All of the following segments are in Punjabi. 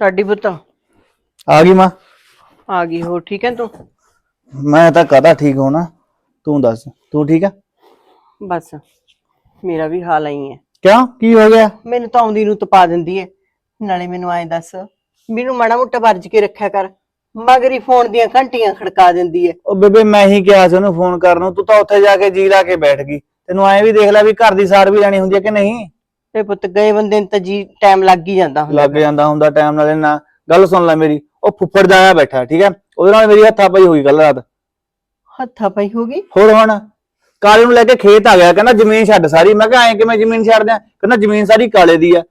ਲਾਡੀ ਪੁੱਤ। ਆ ਗਈ ਮਾਂ। ਆ ਗਈ ਹੋ ਠੀਕ ਹੈ ਤੂੰ? ਮੈਂ ਤਾਂ ਕਦਾ ਠੀਕ ਹੋਣਾ? ਤੂੰ ਦੱਸ ਤੂੰ ਠੀਕ ਆ ਬਸ ਮੇਰਾ ਵੀ ਹਾਲ ਆਈ ਹੈ। ਕਿਉਂ? ਕੀ ਹੋ ਗਿਆ? ਮੈਨੂੰ ਤਾਂ ਆਉਂਦੀ ਨੂੰ ਤਪਾ ਦਿੰਦੀ ਹੈ। ਨਾਲੇ ਮੈਨੂੰ ਐਂ ਦੱਸ ਮੈਨੂੰ ਮਾੜਾ ਮੋਟਾ ਵਰਜ ਕੇ ਰੱਖਿਆ ਕਰ। ਮਗਰੀ ਫੋਨ ਦੀਆਂ ਘੰਟੀਆਂ ਖੜਕਾ ਦਿੰਦੀ ਹੈ। ਉਹ ਬੇਬੇ ਮੈਂ ਹੀ ਕਿਹਾ ਸੀ ਉਹਨੂੰ ਫੋਨ ਕਰਨ ਨੂੰ ਤੂੰ ਤਾਂ ਉੱਥੇ ਜਾ ਕੇ ਜੀ ਲਾ ਕੇ ਬੈਠ ਗਈ। ਤੈਨੂੰ ਐਂ ਵੀ ਦੇਖ ਲੈ ਵੀ ਘਰ ਦੀ ਸਾਰ ਵੀ ਜਾਣੀ ਹੁੰਦੀ ਹੈ ਕਿ ਨਹੀਂ? ਤੇ ਪੁੱਤ ਗਏ ਬੰਦੇ ਨੂੰ ਤਾਂ ਜੀ ਟਾਈਮ ਲੱਗ ਹੀ ਜਾਂਦਾ ਹੁੰਦਾ ਲੱਗ ਜਾਂਦਾ ਹੁੰਦਾ ਟਾਈਮ ਨਾਲੇ ਨਾ ਗੱਲ ਸੁਣ ਲੈ ਮੇਰੀ ਉਹ ਫੁੱਫੜ ਜਾਇਆ ਬੈਠਾ ਠੀਕ ਹੈ? ਉਹਦੇ ਨਾਲ ਮੇਰੀ ਹੱਥਾਂ ਪਈ ਹੋਈ ਕੱਲ ਰਾਤ। ਹੱਥਾਂ ਪਈ ਹੋਗੀ ਹੋਰ ਹੁਣ? ਕਾਲੇ ਨੂੰ ਲੈ ਕੇ ਖੇਤ ਆ ਗਿਆ ਕਹਿੰਦਾ ਜ਼ਮੀਨ ਛੱਡ ਸਾਰੀ। ਮੈਂ ਕਿਹਾ ਐਂ ਕਿਵੇਂ ਜ਼ਮੀਨ ਛੱਡ ਦਿਆਂ? ਕਹਿੰਦਾ ਜ਼ਮੀਨ ਸਾਰੀ ਕਾਲੇ ਦੀ ਆ।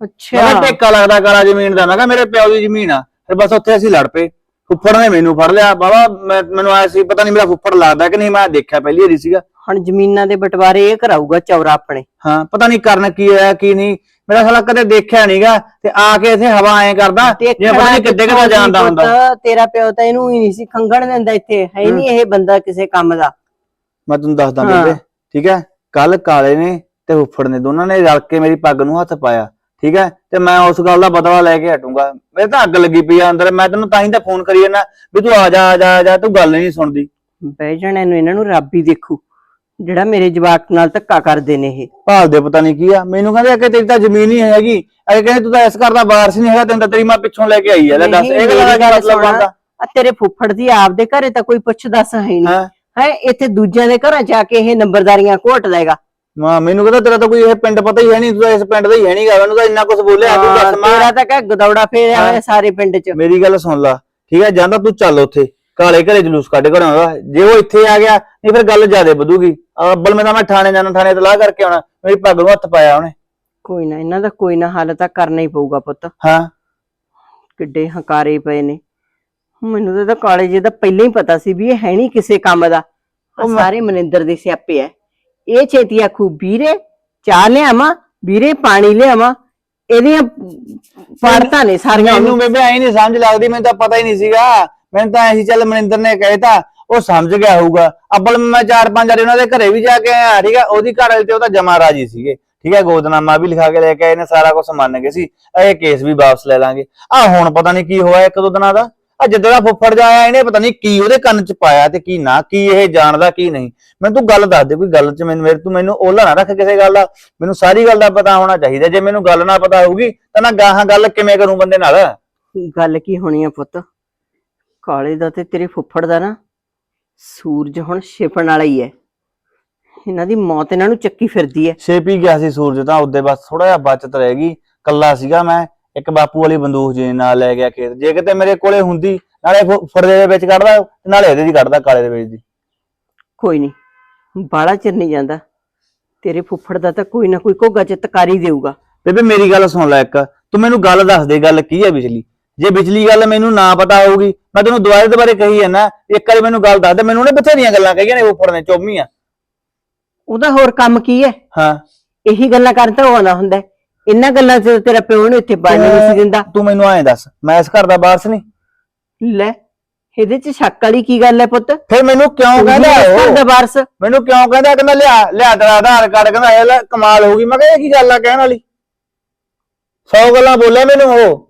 ਮੈਂ ਅੱਛਾ ਕਿਹਾ ਟੇਕਾ ਲੱਗਦਾ ਕਾਲਾ ਜ਼ਮੀਨ ਦਾ। ਮੈਂ ਕਿਹਾ ਮੇਰੇ ਪਿਓ ਦੀ ਜ਼ਮੀਨ ਆ। ਫਿਰ ਬਸ ਉੱਥੇ ਅਸੀਂ ਲੜ ਪਏ। ਫੁੱਫੜ ਨੇ ਮੈਨੂੰ ਫੜ ਲਿਆ। ਬਾਬਾ ਮੈਂ ਮੈਨੂੰ ਆਇਆ ਸੀ ਪਤਾ ਨਹੀਂ ਮੇਰਾ ਫੁੱਫੜ ਲੱਗਦਾ ਕਿ ਨਹੀਂ ਮੈਂ ਦੇਖਿਆ ਪਹਿਲੀ ਵਾਰੀ ਸੀਗਾ। ਹੁਣ ਜ਼ਮੀਨਾਂ ਦੇ ਬਟਵਾਰੇ ਇਹ ਕਰਾਊਗਾ ਚੌਰਾ ਆਪਣੇ। ਹਾਂ ਪਤਾ ਨਹੀਂ ਕਰਨ ਕੀ ਹੋਇਆ ਕੀ ਨਹੀਂ। ਮੇਰਾ ਸਾਲਾ ਕਦੇ ਦੇਖਿਆ ਨਹੀਂਗਾ ਤੇ ਆ ਕੇ ਇੱਥੇ ਹਵਾ ਐਂ ਕਰਦਾ ਜਿਵੇਂ ਪਤਾ ਨਹੀਂ ਕਿੱਦੇ ਕਿੱਦੇ ਜਾਂਦਾ ਹੁੰਦਾ। ਪੁੱਤ, ਤੇਰਾ ਪਿਓ ਤਾਂ ਇਹਨੂੰ ਹੀ ਨਹੀਂ ਸੀ ਖੰਗਣ ਦਿੰਦਾ ਇੱਥੇ ਹੈ ਹੀ ਨਹੀਂ ਇਹ ਬੰਦਾ ਕਿਸੇ ਕੰਮ ਦਾ। ਮੈਂ ਤੁਹਾਨੂੰ ਦੱਸਦਾ ਹਾਂ। ਬੇਬੇ ਠੀਕ ਹੈ? ਕੱਲ ਕਾਲੇ ਨੇ ਤੇ ਫੁੱਫੜ ਨੇ ਦੋਨਾਂ ਨੇ ਰਲ ਕੇ ਮੇਰੀ ਪੱਗ ਨੂੰ ਹੱਥ ਪਾਇਆ ਠੀਕ ਹੈ? ਤੇ ਮੈਂ ਉਸ ਗੱਲ ਦਾ ਬਦਲਾ ਲੈ ਕੇ ਹਟੂੰਗਾ। ਮੇਰੇ ਤਾਂ ਅੱਗ ਲੱਗੀ ਪਈ ਆ ਅੰਦਰ ਮੈਂ ਤੈਨੂੰ ਤਾਂ ਹੀ ਤਾਂ ਫੋਨ ਕਰੀ ਜਾਂਦਾ ਵੀ ਤੂੰ ਆ ਜਾ ਆ ਜਾ ਆ ਜਾ ਤੂੰ ਗੱਲ ਨਹੀਂ ਸੁਣਦੀ। ਬਹਿ ਜਾਣੇ ਨੂੰ ਇਹਨਾਂ ਨੂੰ ਰੱਬ ਹੀ ਦੇਖੂ। ਜਿਹੜਾ ਮੇਰੇ ਜਵਾਕ ਨਾਲ ਧੱਕਾ ਕਰਦੇ ਨੇ ਇਹ। ਭਾਲਦੇ ਪਤਾ ਨਹੀਂ ਕੀ ਆ। ਮੈਨੂੰ ਕਹਿੰਦੇ ਕਿ ਤੇਰੀ ਤਾਂ ਜ਼ਮੀਨ ਹੀ ਹੈਗੀ। ਅਗੇ ਕਹਿੰਦੇ ਤੂੰ ਤਾਂ ਇਸ ਘਰ ਦਾ ਵਾਰਸ ਨਹੀਂ ਹੈਗਾ ਤੈਨੂੰ ਤਾਂ ਤੇਰੀ ਮਾਂ ਪਿੱਛੋਂ ਲੈ ਕੇ ਆਈ ਆ। ਲੈ ਦੱਸ ਇਹ ਗੱਲ ਦਾ ਕੀ ਮਤਲਬ। ਬਣਦਾ? ਆ ਤੇਰੇ ਫੁੱਫੜ ਦੀ ਆਪਦੇ ਘਰੇ ਤਾਂ ਕੋਈ ਪੁੱਛ ਦੱਸ ਹੈ? ਨਹੀਂ ਹਾਂ ਇੱਥੇ ਦੂਜਿਆਂ ਦੇ ਘਰਾਂ ਜਾ ਕੇ ਇਹ ਨੰਬਰਦਾਰੀਆਂ ਘੋਟ ਲਏਗਾ। ਮਾਂ ਮੈਨੂੰ ਕਹਿੰਦਾ ਤੇਰਾ ਤਾਂ ਕੋਈ ਇਹ ਪਿੰਡ ਪਤਾ ਹੀ ਹੈ ਨਹੀਂ ਤੂੰ ਤਾਂ ਇਸ ਪਿੰਡ ਦਾ ਹੀ ਹੈ ਨਹੀਂਗਾ ਮੈਨੂੰ ਤਾਂ ਇੰਨਾ ਕੁਝ ਬੋਲਿਆ ਤੂੰ ਦੱਸ ਮਾਂ। ਤੇਰਾ ਤਾਂ ਕਹ ਗਦੌੜਾ ਫੇਰਿਆ ਸਾਰੇ ਪਿੰਡ 'ਚ। ਮੇਰੀ ਗੱਲ ਸੁਣ ਲਾ। ਠੀਕ ਹੈ ਜਾਂਦਾ ਤੂੰ ਚੱਲ ਉੱਥੇ। ਕਾਲੇ ਘਰੇ ਜਲੂਸ ਕੱਢ ਘਰਾਂ ਦਾ ਜੇ ਉਹ ਇੱਥੇ ਆ ਗਿਆ ਨਹੀਂ ਫਿਰ ਗੱਲ ਜ਼ਿਆਦੇ ਵਧੂਗੀ। ਅੱਬਲ ਮੈਂ ਤਾਂ ਮੈਂ ਥਾਣੇ ਜਾਣਾ ਥਾਣੇ ਤਲਾਹ ਕਰਕੇ ਆਉਣਾ। ਮੇਰੀ ਪੱਗ ਨੂੰ ਹੱਥ ਪਾਇਆ ਉਹਨੇ। ਕੋਈ ਨਾ ਇਹਨਾਂ ਦਾ ਕੋਈ ਨਾ ਹੱਲ ਤਾਂ ਕਰਨਾ ਹੀ ਪਊਗਾ ਪੁੱਤ। ਹਾਂ। ਕਿੱਡੇ ਹੰਕਾਰੇ ਪਏ ਨੇ। ਮੈਨੂੰ ਤਾਂ ਇਹਦਾ ਕਾਲੇ ਜੀ ਦਾ ਪਹਿਲਾਂ ਹੀ ਪਤਾ ਸੀ ਵੀ ਇਹ ਹੈ ਨਹੀਂ ਕਿਸੇ ਕੰਮ ਦਾ। ਆਹ ਉਹ ਮੈਂ- ਸਾਰੇ ਮਨਿੰਦਰ ਦੇ ਸਿਆਪੇ ਐ। ਇਹ ਛੇਤੀ ਆਖੂ ਵੀਰੇ ਚਾਹ ਲਿਆਵਾਂ ਵੀਰੇ ਪਾਣੀ ਲਿਆਵਾਂ। ਇਹਦੀਆਂ ਪਾਰਤਾਂ ਨੇ ਸਾਰੀਆਂ। ਮੈਨੂੰ ਬੇਬੇ ਐ ਨਹੀਂ ਸਮਝ ਲੱਗਦੀ ਮੈਨੂੰ ਤਾਂ ਪਤਾ ਹੀ ਨਹੀਂ ਸੀਗਾ। ਮੈਨੂੰ ਤਾਂ ਇਹੀ ਚੱਲ ਮਨਿੰਦਰ ਨੇ ਕਹਿਤਾ, ਉਹ ਸਮਝ ਗਿਆ ਹੋਊਗਾ। ਅੱਬਲ ਮੈਂ ਚਾਰ ਪੰਜ ਵਾਰੀ ਉਹਨਾਂ ਦੇ ਘਰੇ ਵੀ ਜਾ ਕੇ ਆਇਆ, ਠੀਕ ਹੈ ਉਹਦੀ ਘਰ ਵਾਲੀ ਤੇ ਉਹ ਤਾਂ ਜਮਾ ਰਾਜੀ ਸੀਗੇ। ਠੀਕ ਹੈ ਗੋਦਨਾਮਾ ਵੀ ਲਿਖਾ ਕੇ ਲੈ ਕੇ ਆਏ ਨੇ, ਸਾਰਾ ਕੁਝ ਮੰਨ ਗਏ ਸੀ। ਇਹ ਕੇਸ ਵੀ ਵਾਪਸ ਲੈ ਲਾਂਗੇ। ਆ ਹੁਣ ਪਤਾ ਨਹੀਂ ਕੀ ਹੋਇਆ ਇੱਕ ਦੋ ਦਿਨਾਂ ਦਾ। ਆ ਜਿੱਦਾਂ ਦਾ ਫੁੱਫੜ ਜਾਇਆ ਇਹਨੇ ਪਤਾ ਨਹੀਂ ਕੀ ਉਹਦੇ ਕੰਨ 'ਚ ਪਾਇਆ ਤੇ ਕੀ ਨਾ, ਕੀ ਇਹ ਜਾਣਦਾ, ਕੀ ਨਹੀਂ। ਮੈਨੂੰ ਤੂੰ ਗੱਲ ਦੱਸ ਦੇ, ਕੋਈ ਗੱਲ 'ਚ ਮੈਨੂੰ ਮੇਰੇ ਤੂੰ ਮੈਨੂੰ ਓਲਾ ਨਾ ਰੱਖ ਕਿਸੇ ਗੱਲ ਦਾ। ਮੈਨੂੰ ਸਾਰੀ ਗੱਲ ਦਾ ਪਤਾ ਹੋਣਾ ਚਾਹੀਦਾ। ਜੇ ਮੈਨੂੰ ਗੱਲ ਨਾ ਪਤਾ ਹੋਊਗੀ, ਤਾਂ ਨਾ ਗਾਹਾਂ ਗੱਲ ਕਿਵੇਂ ਕਰੂੰ ਬੰਦੇ ਨਾਲ? ਗੱਲ ਕੀ ਹੋਣੀ ਆ ਪੁੱਤ? ਕਾਲੇ ਦਾ ਤੇ ਤੇਰੇ ਫੁੱਫੜ ਦਾ ਨਾ ਸੂਰਜ ਹੁਣ ਛਿਪਣ ਵਾਲਾ ਹੀ ਐ ਇਹਨਾਂ ਦੀ ਮੌਤ ਇਹਨਾਂ ਨੂੰ ਚੱਕੀ ਫਿਰਦੀ ਐ ਛੇਪੀ ਗਿਆ ਸੀ ਸੂਰਜ ਤਾਂ ਉਹਦੇ ਬਸ ਥੋੜਾ ਜਿਹਾ ਬਚਤ ਰਹਿ ਗਈ। ਕੱਲਾ ਸੀਗਾ ਮੈਂ ਇੱਕ ਬਾਪੂ ਵਾਲੀ ਬੰਦੂਕ ਜੀ ਨਾਲ ਲੈ ਗਿਆ ਖੇਤ। ਜੇ ਕਿਤੇ ਮੇਰੇ ਕੋਲੇ ਹੁੰਦੀ ਨਾਲੇ ਫਰਦੇ ਦੇ ਵਿੱਚ ਕੱਢਦਾ ਨਾਲੇ ਇਹਦੇ ਦੀ ਕੱਢਦਾ ਕਾਲੇ ਦੇ ਵਿੱਚ ਦੀ। ਕੋਈ ਨਹੀਂ ਬਾਹਲਾ ਚਿਰ ਨਹੀਂ ਜਾਂਦਾ। ਤੇਰੇ ਫੁੱਫੜ ਦਾ ਤਾਂ ਕੋਈ ਨਾ ਕੋਈ ਘੋਗਾ ਚ ਤਕਾਰੀ ਦੇਊਗਾ। ਬੇਬੇ ਮੇਰੀ ਗੱਲ ਸੁਣ ਲੈ ਇੱਕ। ਤੂੰ ਮੈਨੂੰ ਗੱਲ ਦੱਸ ਦੇ ਗੱਲ ਕੀ ਹੈ ਵਿਚਲੀ ਜੇ ਵਿਚਲੀ ਗੱਲ ਮੈਨੂੰ ਨਾ ਪਤਾ ਹੋਊਗੀ ਮੈਂ ਤੈਨੂੰ ਦੁਬਾਰੇ ਦੁਬਾਰੇ ਕਹੀ ਜਾਂਦਾ ਇੱਕ ਵਾਰੀ ਮੈਨੂੰ ਗੱਲ ਦੱਸ ਦੇ ਮੈਨੂੰ ਉਹਨੇ ਬਥੇਰੀਆਂ ਗੱਲਾਂ ਕਹੀਆਂ ਨੇ ਫੁੱਫੜ ਨੇ ਚੋਮੀਆਂ। ਉਹਦਾ ਹੋਰ ਕੰਮ ਕੀ ਐ ਹਾਂ। ਇਹੀ ਗੱਲਾਂ ਕਰਨ ਤਾਂ ਉਹ ਆਉਂਦਾ ਹੁੰਦਾ ਹੈ। ਇਹਨਾਂ ਗੱਲਾਂ 'ਚ ਤੇਰਾ ਪਿਓ ਨੂੰ ਇੱਥੇ ਬਾਣੀ ਨਹੀਂ ਸੀ ਦਿੰਦਾ। ਤੂੰ ਮੈਨੂੰ ਐਂ ਦੱਸ ਮੈਂ ਇਸ ਘਰ ਦਾ ਵਾਰਸ ਨਹੀਂ। ਲੈ ਇਹਦੇ 'ਚ ਸ਼ੱਕ ਵਾਲੀ ਕੀ ਗੱਲ ਐ ਪੁੱਤ? ਫਿਰ ਮੈਨੂੰ ਕਿਉਂ ਕਹਿੰਦਾ ਉਹ? ਦਾ ਵਾਰਸ ਮੈਨੂੰ ਕਿਉਂ ਕਹਿੰਦਾ ਕਹਿੰਦਾ ਲਿਆ ਲਿਆ ਤੇਰਾ ਆਧਾਰ ਕਾਰਡ ਕਹਿੰਦਾ ਇਹ ਲੈ ਕਮਾਲ ਹੋ ਗਈ। ਮੈਂ ਕਿਹਾ ਇਹ ਕੀ ਗੱਲ ਆ ਕਹਿਣ ਵਾਲੀ? ਸੌ ਗੱਲਾਂ ਬੋਲਿਆ ਮੈਨੂੰ ਉਹ।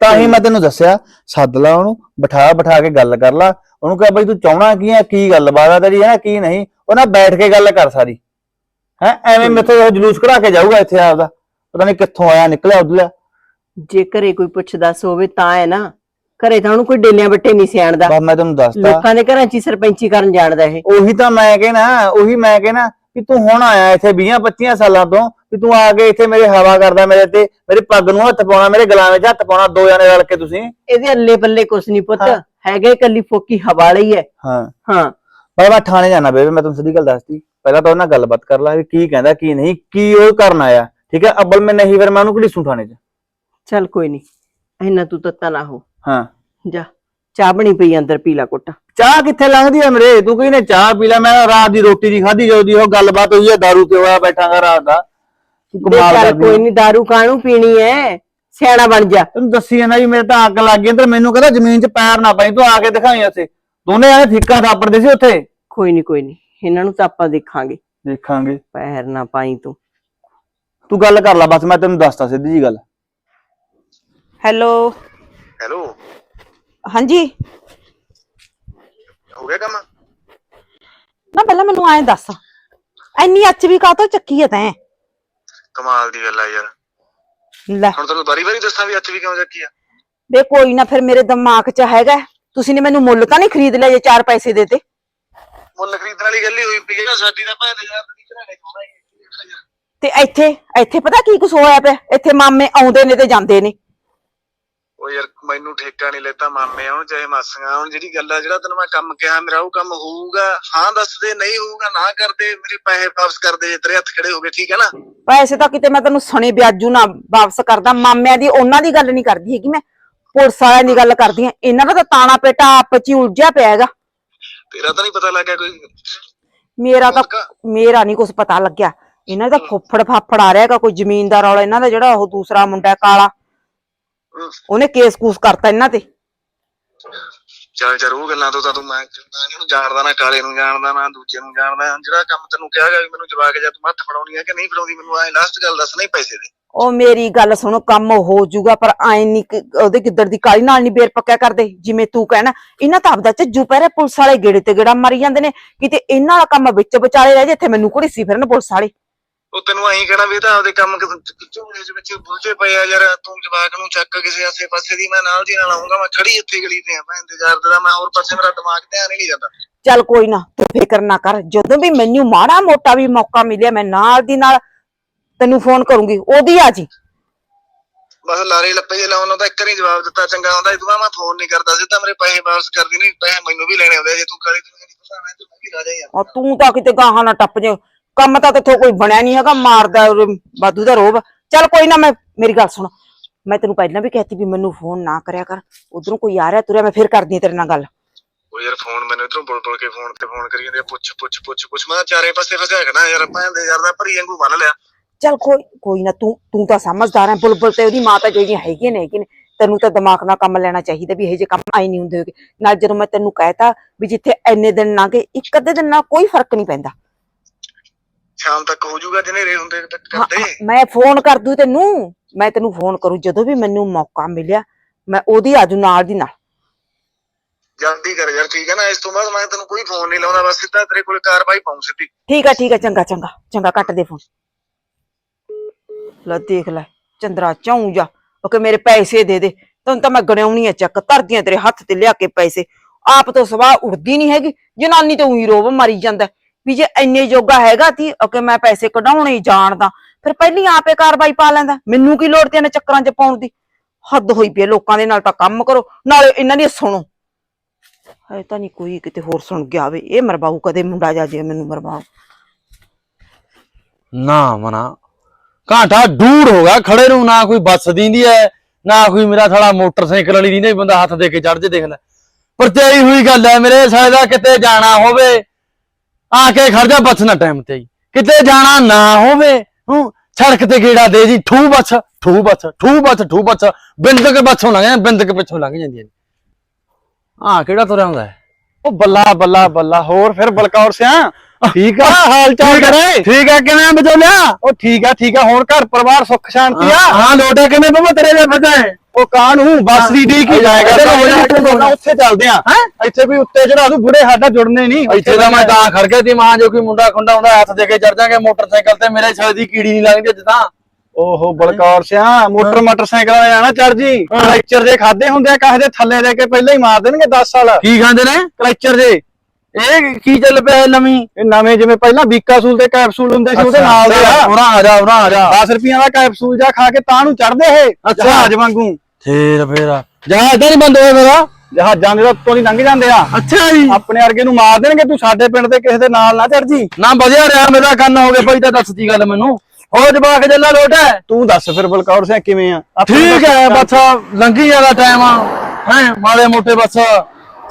ਤਾਂ ਹੀ ਮੈਂ ਤੈਨੂੰ ਦੱਸਿਆ ਸੱਦ ਲਾ ਉਹਨੂੰ ਬਿਠਾ ਬਿਠਾ ਕੇ ਗੱਲ ਕਰ ਲਾ। ਉਹਨੂੰ ਕਹ ਬਈ ਤੂੰ ਚਾਹਣਾ ਕੀ ਆ ਕੀ ਗੱਲਬਾਤ ਆ ਤੇਰੀ ਹੈ ਨਾ ਕੀ ਨਹੀਂ? ਉਹ ਨਾ ਬੈਠ ਕੇ ਗੱਲ ਕਰ ਸਾਰੀ। ਹੈ ਐਵੇਂ ਮੇਥੋਂ ਉਹ ਜਲੂਸ ਕਢਾ ਕੇ ਜਾਊਗਾ ਇੱਥੇ ਆਪਦਾ। ਪਤਾ ਨਹੀਂ ਕਿੱਥੋਂ ਆਇਆ ਨਿਕਲਿਆ ਉਧਰ ਜੇ ਘਰੇ ਕੋਈ ਪੁੱਛ ਦੱਸ ਹੋਵੇ ਤਾਂ ਹੈ ਨਾ। ਘਰੇ ਤਾਂ ਉਹਨੂੰ ਕੋਈ ਡੇਲਿਆਂ ਬੱਟੇ ਨਹੀਂ ਸਿਆਣਦਾ। ਬਸ ਮੈਂ ਤੈਨੂੰ ਦੱਸਤਾ। ਲੋਕਾਂ ਦੇ ਘਰਾਂ 'ਚ ਹੀ ਸਰਪੰਚੀ ਕਰਨ ਜਾਣਦਾ ਇਹ। ਉਹੀ ਤਾਂ ਮੈਂ ਕਹਿਣਾ ਉਹੀ ਮੈਂ ਕਹਿਣਾ। ਕਿ ਤੂੰ ਹੁਣ ਆਇਆ ਇੱਥੇ 20 25 ਸਾਲਾਂ ਤੋਂ ਕਿ ਤੂੰ ਆ ਕੇ ਇੱਥੇ ਮੇਰੇ ਹਵਾ ਕਰਦਾ ਮੇਰੇ ਤੇ ਮੇਰੀ ਪੱਗ ਨੂੰ ਹੱਥ ਪਾਉਣਾ ਮੇਰੇ ਗਲਾਂ ਵਿੱਚ ਹੱਥ ਪਾਉਣਾ ਦੋ ਜਣੇ ਰਲ ਕੇ ਤੁਸੀਂ। ਇਹਦੇ ਅੱਲੇ ਪੱਲੇ ਕੁਛ ਨਹੀਂ ਪੁੱਤ ਹਾਂ। ਹੈਗੇ ਕੱਲੀ ਫੋਕੀ ਹਵਾ ਲਈ ਹੈ ਹਾਂ। ਹਾਂ। ਪਰ ਮੈਂ ਥਾਣੇ ਜਾਣਾ ਬੇਬੇ ਮੈਂ ਤੁਹਾਨੂੰ ਸਿੱਧੀ ਗੱਲ ਦੱਸਤੀ। ਪਹਿਲਾਂ ਤਾਂ ਉਹਨਾਂ ਨਾਲ ਗੱਲਬਾਤ ਕਰ ਲਾ ਵੀ ਕੀ ਕਹਿੰਦਾ ਕੀ ਨਹੀਂ ਕੀ ਉਹ ਕਰਨ ਆਇਆ। ਠੀਕ ਹੈ? ਅੱਬਲ ਮੈਂ ਨਹੀਂ ਫਿਰ ਮੈਂ ਉਹਨੂੰ ਘੜੀਸੂ ਥਾਣੇ 'ਚ? ਚੱਲ ਕੋਈ ਨਹੀਂ ਇੰਨਾ ਤੂੰ ਤੱਤਾ ਨਾ ਹੋ। ਹਾਂ। ਜਾ। ਚਾਹ ਬਣੀ ਪਈ ਅੰਦਰ ਪੀਲਾ ਕੁੱਟ ਚਾਹ ਕਿੱਥੇ ਲੰਘਦੀ ਆ ਮੇਰੇ ਤੂੰ ਕਹੀ ਨੇ ਚਾਹ ਪੀ ਲੈ ਮੈਂ ਰਾਤ ਦੀ ਰੋਟੀ ਨਹੀਂ ਖਾਧੀ ਜੋ ਦੀ ਉਹ ਗੱਲਬਾਤ ਹੋਈ ਹੈ ਦਾਰੂ ਤੇ ਹੋਇਆ ਬੈਠਾਂਗਾ ਰਾਤ ਦਾ। ਤੂੰ ਕਮਾਲ ਕੋਈ ਆ। ਨਹੀਂ दारू ਕਾਹਨੂੰ ਪੀਣੀ ਐ? ਸਿਆਣਾ ਬਣ ਜਾ। ਤੈਨੂੰ ਦੱਸੀ ਜਾਂਦਾ ਜੀ ਮੇਰੇ ਤਾਂ ਅੱਗ ਲੱਗ ਗਈ ਤੇ ਮੈਨੂੰ ਕਹਿੰਦਾ ਜ਼ਮੀਨ 'ਚ ਪੈਰ ਨਾ ਪਾਈ ਤੂੰ ਆ ਕੇ ਦਿਖਾਈ ਉੱਥੇ। ਦੋਨੇ ਐ ਫਿੱਕਾ ਥਾਪੜਦੇ ਸੀ ਉੱਥੇ। ਕੋਈ ਨਹੀਂ ਕੋਈ ਨਹੀਂ ਇਹਨਾਂ ਨੂੰ ਤਾਂ ਆਪਾਂ ਦੇਖਾਂਗੇ। ਦੇਖਾਂਗੇ। ਪੈਰ ਨਾ ਪਾਈ ਤੂੰ। ਤੂੰ ਗੱਲ ਕਰ ਲੈ ਬਸ ਮੈਂ ਤੈਨੂੰ ਦੱਸਤਾ ਸਿੱਧੀ ਜੀ ਗੱਲ। ਹੈਲੋ। ਹੈਲੋ। ਹਾਂਜੀ। ਹੋ ਗਿਆ ਕੰਮ? ਨਾ ਪਹਿਲਾਂ ਮੈਨੂੰ ਐਂ ਦੱਸ ਐਨੀ ਅੱਚ ਵੀ ਕਾਹਤੋਂ ਚੱਕੀ ਐ ਤੈਂ? ਕਮਾਲ ਦੀ ਗੱਲ ਆ ਯਾਰ। ਲੈ। ਹੁਣ ਤੈਨੂੰ ਵਾਰੀ ਵਾਰੀ ਦੱਸਾਂ ਵੀ ਅੱਜ ਵੀ ਕਿਉਂ ਚੱਕੀ ਆ? ਵੇ ਕੋਈ ਨਾ ਫਿਰ ਮੇਰੇ ਦਿਮਾਗ 'ਚ ਹੈਗਾ ਤੁਸੀਂ ਨੇ ਮੈਨੂੰ ਮੁੱਲ ਤਾਂ ਨਹੀਂ ਖਰੀਦ ਲਿਆ ਜੇ ਚਾਰ ਪੈਸੇ ਦੇਤੇ ਮੁੱਲ ਖਰੀਦਣ ਵਾਲੀ ਗੱਲ ਹੀ ਹੋਈ ਪਈ ਹੈ ਸਾਡੀ ਤਾਂ ਭੈਣ ਦੇ ਯਾਰ ਦੀ ਘਰਾਣੇ ਕੋਣਾ ਤੇ ਇੱਥੇ ਇੱਥੇ ਪਤਾ ਕੀ ਕੁਛ ਹੋਇਆ ਪਿਆ? ਇੱਥੇ ਮਾਮੇ ਆਉਂਦੇ ਨੇ ਤੇ ਜਾਂਦੇ ਨੇ। ਉਹ ਯਾਰ ਮੈਨੂੰ ਠੇਕਾ ਨਹੀਂ ਲੈਤਾ ਮਾਮੇ ਆਉਣ ਚਾਹੇ ਮਾਸੀਆਂ ਆਉਣ ਜਿਹੜੀ ਗੱਲ ਆ ਜਿਹੜਾ ਤੈਨੂੰ ਮੈਂ ਕੰਮ ਕਿਹਾ ਮੇਰਾ ਉਹ ਕੰਮ ਹੋਊਗਾ। ਹਾਂ ਦੱਸਦੇ ਨਹੀਂ ਹੋਊਗਾ ਨਾ ਕਰਦੇ ਮੇਰੇ ਪੈਸੇ ਵਾਪਸ ਕਰਦੇ ਜੇ ਤੇਰੇ ਹੱਥ ਖੜੇ ਹੋ ਗਏ ਠੀਕ ਹੈ ਨਾ? ਪੈਸੇ ਤਾਂ ਕਿਤੇ ਮੈਂ ਤੈਨੂੰ ਸਣੇ ਵਿਆਜੂ ਨਾ ਵਾਪਸ ਕਰਦਾ ਮਾਮਿਆਂ ਦੀ ਉਹਨਾਂ ਦੀ ਗੱਲ ਨਹੀਂ ਕਰਦੀ ਹੈਗੀ ਮੈਂ। ਪੁਲਿਸ ਵਾਲਿਆਂ ਦੀ ਗੱਲ ਕਰਦੀ ਆ ਇਹਨਾਂ ਦਾ ਤਾਂ ਤਾਣਾ ਪੇਟਾ ਆਪਸ 'ਚ ਹੀ ਉਲਝਿਆ ਪਿਆ ਹੈਗਾ। ਤੇਰਾ ਤਾਂ ਨਹੀਂ ਪਤਾ ਲੱਗਿਆ ਕੋਈ? ਮੇਰਾ ਤਾਂ? ਮੇਰਾ ਨਹੀਂ ਕੁਝ ਪਤਾ ਲੱਗਿਆ। ਇਹਨਾਂ ਦਾ ਫੁੱਫੜ ਫਾਫੜ ਆ ਰਿਹਾ ਹੈਗਾ ਕੋਈ ਜ਼ਮੀਨ ਦਾ ਰੌਲਾ ਇਹਨਾਂ ਦਾ ਜਿਹੜਾ ਉਹ ਦੂਸਰਾ ਮੁੰਡਾ ਹੈ, ਕਾਲਾ। ਉਹਨੇ ਕੇਸ ਕੂਸ ਕਰਤਾ ਇਹਨਾਂ ਤੇ। ਚੱਲ ਚੱਲ ਉਹ ਗੱਲਾਂ ਤੋਂ ਤਾਂ ਤੂੰ ਮੈਂ ਮੈਂ ਇਹਨੂੰ ਜਾਣਦਾ ਨਾ ਕਾਲੇ ਨੂੰ ਜਾਣਦਾ ਨਾ ਦੂਜੇ ਨੂੰ ਜਾਣਦਾ ਜਿਹੜਾ ਕੰਮ ਤੈਨੂੰ ਕਿਹਾ ਗਿਆ ਵੀ ਮੈਨੂੰ ਜਵਾਕ ਜਾ ਤੂੰ ਹੱਥ ਫੜਾਉਣੀ ਹੈ ਕਿ ਨਹੀਂ ਫੜਾਉਂਦੀ ਮੈਨੂੰ ਐ ਲਾਸਟ ਗੱਲ ਦੱਸ ਨਹੀਂ ਪੈਸੇ ਦੇ। ਉਹ ਮੇਰੀ ਗੱਲ ਸੁਣੋ ਕੰਮ ਹੋ ਜਾਊਗਾ ਪਰ ਐ ਨਹੀਂ ਉਹਦੇ ਗਿੱਦੜ ਦੀ ਕਾਲੀ ਨਾਲ ਨਹੀਂ ਬੇਰ ਪੱਕਿਆ ਕਰਦੇ ਜਿਵੇਂ ਤੂੰ ਕਹਿਣਾ। ਇਹਨਾਂ ਤਾਂ ਆਪਦਾ ਝੱਜੂ ਪੈਰੇ ਪੁਲਿਸ ਵਾਲੇ ਗੇੜੇ ਤੇ ਗੇੜਾ ਮਾਰੀ ਜਾਂਦੇ ਨੇ। ਕਿਤੇ ਇਹਨਾਂ ਵਾਲਾ ਕੰਮ ਵਿੱਚ ਵਿਚਾਲੇ ਰਹਿ ਜੇ ਇੱਥੇ ਮੈਨੂੰ ਘੁੜੀਸੀ ਫਿਰਨ ਪੁਲਿਸ ਵਾਲੇ। ਉਹ ਤੈਨੂੰ ਐਂ ਕਹਿਣਾ ਵੀ ਇਹ ਤਾਂ ਆਪਦੇ ਕੰਮ ਝੋਲੇ ਦੇ ਵਿੱਚ ਬੁਝੇ ਪਏ ਆ ਯਾਰ ਤੂੰ ਜਵਾਕ ਨੂੰ ਚੱਕ ਕਿਸੇ ਆਸੇ ਪਾਸੇ ਦੀ ਮੈਂ ਨਾਲ ਦੀ ਨਾਲ ਆਉਂਗਾ ਮੈਂ ਖੜੀ ਇੱਥੇ ਗਲੀ ਤੇ ਆ ਮੈਂ ਇੰਤਜ਼ਾਰ ਦਾ ਮੈਂ ਹੋਰ ਪਾਸੇ ਮੇਰਾ ਦਿਮਾਗ ਧਿਆਨ ਹੀ ਨਹੀਂ ਜਾਂਦਾ। ਚੱਲ ਕੋਈ ਨਾ ਤੂੰ ਫਿਕਰ ਨਾ ਕਰ ਜਦੋਂ ਵੀ ਮੈਨੂੰ ਮਾੜਾ ਮੋਟਾ ਵੀ ਮੌਕਾ ਮਿਲਿਆ ਮੈਂ ਨਾਲ ਦੀ ਨਾਲ ਤੈਨੂੰ ਫੋਨ ਕਰੂੰਗੀ ਉਹਦੀ ਆ ਜੀ। ਬਸ ਲਾਰੇ ਲੱਪੇ ਜੇ ਲਾਉਣ ਦਾ ਇੱਕ ਨਹੀਂ ਜਵਾਬ ਦਿੱਤਾ ਚੰਗਾ ਹੁੰਦਾ ਇਹ ਮੈਂ ਫੋਨ ਨਹੀਂ ਕਰਦਾ ਸਿੱਧਾ ਮੇਰੇ ਪੈਸੇ ਵਾਪਸ ਕਰਦੀ ਨਹੀਂ ਪੈਸੇ ਮੈਨੂੰ ਵੀ ਲੈਣੇ ਹੁੰਦੇ ਆ, ਜੇ ਤੂੰ ਕਾਲੀ ਤੂੰ ਨਹੀਂ ਮੈਂ ਤੂੰ ਵੀ ਰਾਜਾ ਹੀ ਆ। ਤੂੰ ਤਾਂ ਕਿਤੇ ਗਾਹਾਂ ਨਾ ਟੱਪ ਜੇ ਕੰਮ ਤਾਂ ਤੇਥੋਂ ਕੋਈ ਬਣਿਆ ਨਹੀਂ ਹੈਗਾ ਮਾਰਦਾ ਵਾਧੂ ਦਾ ਰੋਬ ਚੱਲ ਕੋਈ ਨਾ ਮੈਂ ਮੇਰੀ ਗੱਲ ਸੁਣ। ਮੈਂ ਤੈਨੂੰ ਪਹਿਲਾਂ ਵੀ ਕਹਿਤੀ ਵੀ ਮੈਨੂੰ ਫੋਨ ਨਾ ਕਰਿਆ ਕਰ। ਉਧਰੋਂ ਕੋਈ ਆ ਰਿਹਾ ਤੁਰਿਆ ਮੈਂ ਫਿਰ ਕਰਦੀ ਹਾਂ ਤੇਰੇ ਨਾਲ ਗੱਲ। ਉਹ ਯਾਰ ਫੋਨ ਮੈਨੂੰ ਇਧਰੋਂ ਬੁਲ ਬੁਲ ਕੇ ਫੋਨ ਤੇ ਫੋਨ ਕਰੀ ਜਾਂਦੇ ਆ, ਪੁੱਛ ਪੁੱਛ ਪੁੱਛ ਪੁੱਛ। ਮੈਂ ਚਾਰੇ ਪਾਸੇ ਫਸਿਆ ਖੜਾ ਯਾਰ ਭੈਣ ਦੇ ਯਾਰ ਦਾ ਭਰੀ ਵਾਂਗੂ ਬੰਨ ਲਿਆ। ਚੱਲ ਕੋਈ ਕੋਈ ਨਾ ਤੂੰ ਤੂੰ ਤਾਂ ਸਮਝਦਾਰ ਹੈ ਬੁਲਬੁਲ ਤੇ ਉਹਦੀ ਮਾਂ ਤਾਂ ਜਿਹੜੀਆਂ ਹੈਗੀਆਂ ਨੇ ਹੈਗੀਆਂ ਨੇ ਤੈਨੂੰ ਤਾਂ ਦਿਮਾਗ ਨਾਲ ਕੰਮ ਲੈਣਾ ਚਾਹੀਦਾ ਵੀ ਇਹ ਜੇ ਕੰਮ ਆਈ ਨਹੀਂ ਹੁੰਦੇ ਹੋਗੇ। ਨਾਲ ਜਦੋਂ ਮੈਂ ਤੈਨੂੰ ਕਹਿਤਾ ਵੀ ਜਿੱਥੇ ਐਨੇ ਦਿਨ ਨਾ ਗਏ ਇੱਕ ਅੱਧੇ ਦਿਨ ਨਾਲ ਕੋਈ ਫ਼ਰਕ ਨਹੀਂ ਪੈਂਦਾ। ਸ਼ਾਮ ਤੱਕ ਹੋ ਜਾਊਗਾ ਜਨੇਰੇ ਹੁੰਦੇ ਤੱਕ ਹਾਂ, ਕਰਦੇ। ਹਾਂ, ਮੈਂ ਫੋਨ ਕਰ ਦੂ ਤੈਨੂੰ। ਮੈਂ ਤੈਨੂੰ ਫੋਨ ਕਰੂ ਜਦੋਂ ਵੀ ਮੈਨੂੰ ਮੌਕਾ ਮਿਲਿਆ ਮੈਂ ਉਹਦੀ ਆਜੂ ਨਾਲ ਦੀ ਨਾਲ। ਜਲਦੀ ਕਰ ਯਾਰ ਠੀਕ ਹੈ ਨਾ? ਇਸ ਤੋਂ ਬਾਅਦ ਮੈਂ ਤੈਨੂੰ ਕੋਈ ਫੋਨ ਨਹੀਂ ਲਾਉਂਦਾ ਬਸ ਸਿੱਧਾ ਤੇਰੇ ਕੋਲ ਕਾਰਵਾਈ ਪਾਉਂ ਸਿੱਧੀ। ਠੀਕ ਆ ਠੀਕ ਆ ਚੰਗਾ ਚੰਗਾ ਚੰਗਾ ਕੱਟ ਦੇ ਫੋਨ। ਲੈ ਦੇਖ ਲੈ ਚੰਦਰਾ ਚਾਉਂ ਜਾ ਉਹ ਕਿ ਮੇਰੇ ਪੈਸੇ ਦੇ ਦੇ। ਤੈਨੂੰ ਤਾਂ ਮੈਂ ਗਣਾਉਣੀ ਆ ਚੱਕ ਧਰਦੀਆਂ ਤੇਰੇ ਹੱਥ ਤੇ ਲਿਆ ਕੇ ਪੈਸੇ। ਆਪ ਤੋਂ ਸਵਾਹ ਉੜਦੀ ਨਹੀਂ ਹੈਗੀ ਜਨਾਨੀ ਤਾਂ ਉਹੀ ਰੋਬ ਮਾਰੀ ਜਾਂਦਾ। ਵੀ ਜੇ ਇੰਨੇ ਜੋਗਾ ਹੈਗਾ ਤੀ ਕਿ ਮੈਂ ਪੈਸੇ ਕਢਾਉਣੇ ਜਾਣਦਾ ਫਿਰ ਪਹਿਲੀ ਆਪੇ ਕਾਰਵਾਈ ਪਾ ਲੈਂਦਾ। ਮੈਨੂੰ ਕੀ ਲੋੜ ਤੇ ਇਹਨਾਂ ਚੱਕਰਾਂ 'ਚ ਪਾਉਣ ਦੀ? ਹੱਦ ਹੋਈ ਪਈ ਹੈ, ਲੋਕਾਂ ਦੇ ਨਾਲ ਤਾਂ ਕੰਮ ਕਰੋ ਨਾਲੇ ਇਹਨਾਂ ਦੀ ਸੁਣੋ। ਹੈ ਤਾਂ ਨਹੀਂ ਕੋਈ ਕਿਤੇ ਹੋਰ ਸੁਣ ਗਿਆ ਵੇ ਇਹ ਮਰਵਾਊ ਕਦੇ ਮੁੰਡਾ ਜਾ ਜੇ ਮੈਨੂੰ ਮਰਵਾਊ ਨਾ ਮਨਾ। ਘਾਟਾ ਦੂਰ ਹੋ ਗਿਆ। ਖੜੇ ਨੂੰ ਨਾ ਕੋਈ ਬੱਸ ਦੀਂਦੀ ਐ ਨਾ ਕੋਈ ਮੇਰਾ ਥੜਾ ਮੋਟਰਸਾਈਕਲ ਵਾਲੀ ਦੀਂਦੀ ਬੰਦਾ ਹੱਥ ਦੇ ਕੇ ਚੜ ਜੇ ਦੇਖ ਲੈ। ਪਰਚਾਈ ਹੋਈ ਗੱਲ ਐ ਮੇਰੇ ਸਾਇਦਾ ਕਿਤੇ ਜਾਣਾ ਹੋਵੇ। ਆ ਕੇ ਖੜ ਜਾ ਬੱਸ ਨਾ ਟਾਈਮ ਤੇ ਕਿਤੇ ਜਾਣਾ ਨਾ ਹੋਵੇ ਹੂੰ ਸੜਕ ਤੇ ਗੇੜਾ ਦੇ ਜੀ ਠੂ ਬੱਸ ਠੂ ਬੱਸ ਠੂ ਬੱਸ ਠੂ ਬੱਸ। ਬਿੰਦ ਕੇ ਬੱਸੋਂ ਲੰਘ ਜਾਂ ਬਿੰਦ ਕੇ ਪਿੱਛੋਂ ਲੰਘ ਜਾਂਦੀਆਂ ਨੇ ਆ ਕਿਹੜਾ ਤੁਰਿਆ ਹੁੰਦਾ ਹੈ? ਉਹ ਬੱਲਾ ਬੱਲਾ ਬੱਲਾ ਹੋਰ ਫਿਰ ਬਲਕੌਰ ਸਿਆ। ਠੀਕ ਆ? ਹਾਲ ਚਾਲ ਕਰੇ। ਠੀਕ ਆ ਕਿਵੇਂ ਬਚੋਲਿਆ? ਉਹ ਠੀਕ ਆ ਠੀਕ ਆ ਹੁਣ ਘਰ ਪਰਿਵਾਰ ਸੁੱਖ ਸ਼ਾਂਤੀ ਆ। ਹਾਂ ਲੋਟੇ ਕਿਵੇਂ ਬਮਾ ਤੇਰੇ ਦੇ ਫਸਾ ਹੈ ਉਹ ਕਾਹਨੂੰ? ਬੱਸ ਦੀ ਡੀ ਕੀ ਜਾਏਗਾ। ਇੱਧਰ ਹੋ ਜਾ, ਇੱਧਰ ਹੋ ਜਾ। ਉੱਥੇ ਚੱਲਦੇ ਆ। ਇੱਥੇ ਵੀ ਉੱਤੇ ਚੜਾ ਦੂ ਬੁੜੇ ਸਾਡਾ ਜੁੜਨੇ ਨਹੀਂ ਇੱਥੇ ਤਾਂ ਮੈਂ ਤਾਂ ਖੜ ਗਿਆ ਸੀ ਮਾਂ ਜੋ ਕੋਈ ਮੁੰਡਾ ਖੁੰਡਾ ਹੁੰਦਾ ਹੱਥ ਦੇ ਕੇ ਚੜ ਜਾਗੇ ਮੋਟਰਸਾਈਕਲ ਤੇ ਮੇਰੇ ਸਾਲੇ ਦੀ ਕੀੜੀ ਨਹੀਂ ਲੱਗਦੀ ਅੱਜ ਤਾਂ। ਓਹੋ ਬਲਕੌਰ ਸਿਆ ਮੋਟਰ ਮੋਟਰਸਾਈਕਲ ਵਾਲਾ ਜਾਣਾ ਚੜ ਜੀ। ਕਲੈਚਰ ਦੇ ਖਾਦੇ ਹੁੰਦੇ ਆ ਕਾਹਦੇ ਥੱਲੇ ਦੇ ਕੇ ਪਹਿਲਾਂ ਹੀ ਮਾਰ ਦੇਣਗੇ 10 ਸਾਲ। ਕੀ ਖਾਂਦੇ ਨੇ? ਕਲੈਚਰ ਦੇ ਇਹ ਕੀ ਚੱਲ ਪਿਆ ਨਵੀਂ? ਇਹ ਨਵੇਂ ਜਿਵੇਂ ਪਹਿਲਾਂ ਬੀਕਾਸੂਲ ਦੇ ਕੈਪਸੂਲ ਹੁੰਦੇ ਸੀ ਉਹਦੇ ਨਾਲ ਦੇ ਆ। ਉਰਾ ਆ ਜਾ ਉਰਾ ਆ ਜਾ 10 ਰੁਪਈਆਂ ਦਾ ਕੈਪਸੂਲ ਜਾ ਖਾ ਕੇ ਤਾਂ ਨੂੰ ਚੜਦੇ ਇਹ। ਜਹਾਜ਼ ਵਾਂਗੂ। ਫੇਰ ਫੇਰ। ਜਾ ਇਦਾਂ ਨਹੀਂ ਬੰਦ ਹੋਇਆ ਮੇਰਾ। ਜਹਾਜ਼ਾਂ ਦੇ ਤਾਂ ਉੱਤੋਂ ਦੀ ਲੰਘ ਜਾਂਦੇ ਆ। ਅੱਛਾ ਜੀ। ਆਪਣੇ ਵਰਗੇ ਨੂੰ ਮਾਰ ਦੇਣਗੇ ਤੂੰ ਸਾਡੇ ਪਿੰਡ ਦੇ ਕਿਸੇ ਦੇ ਨਾਲ ਨਾ ਚੜ ਜੀ। ਨਾ ਵਧਿਆ ਰਿਹਾ ਮੇਰਾ ਕੰਨ ਹੋ ਗਿਆ ਭਾਈ ਤਾਂ ਦੱਸਦੀ ਗੱਲ ਮੈਨੂੰ। ਹੋ ਜਵਾਕ ਜੱਲਾ ਲੋਟ ਹੈ। ਤੂੰ ਦੱਸ ਫਿਰ ਬਲਕੌਰ ਸਿੰਘ ਕਿਵੇਂ ਆ? ਠੀਕ ਹੈ। ਬੱਸ। ਲੰਘੀ ਜਾਂਦਾ ਟਾਈਮ ਹੈ ਮਾੜੇ ਮੋਟੇ ਬੱਸ।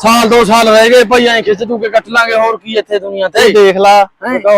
ਸਾਲ ਦੋ ਸਾਲ ਰਹਿ ਗਏ ਭਾਈ ਐਂ ਖਿੱਚ ਤੂ ਕੇ ਕੱਟ ਲਾਂਗੇ ਹੋਰ ਕੀ ਇੱਥੇ ਦੁਨੀਆ ਤੇ? ਦੇਖ ਲਾ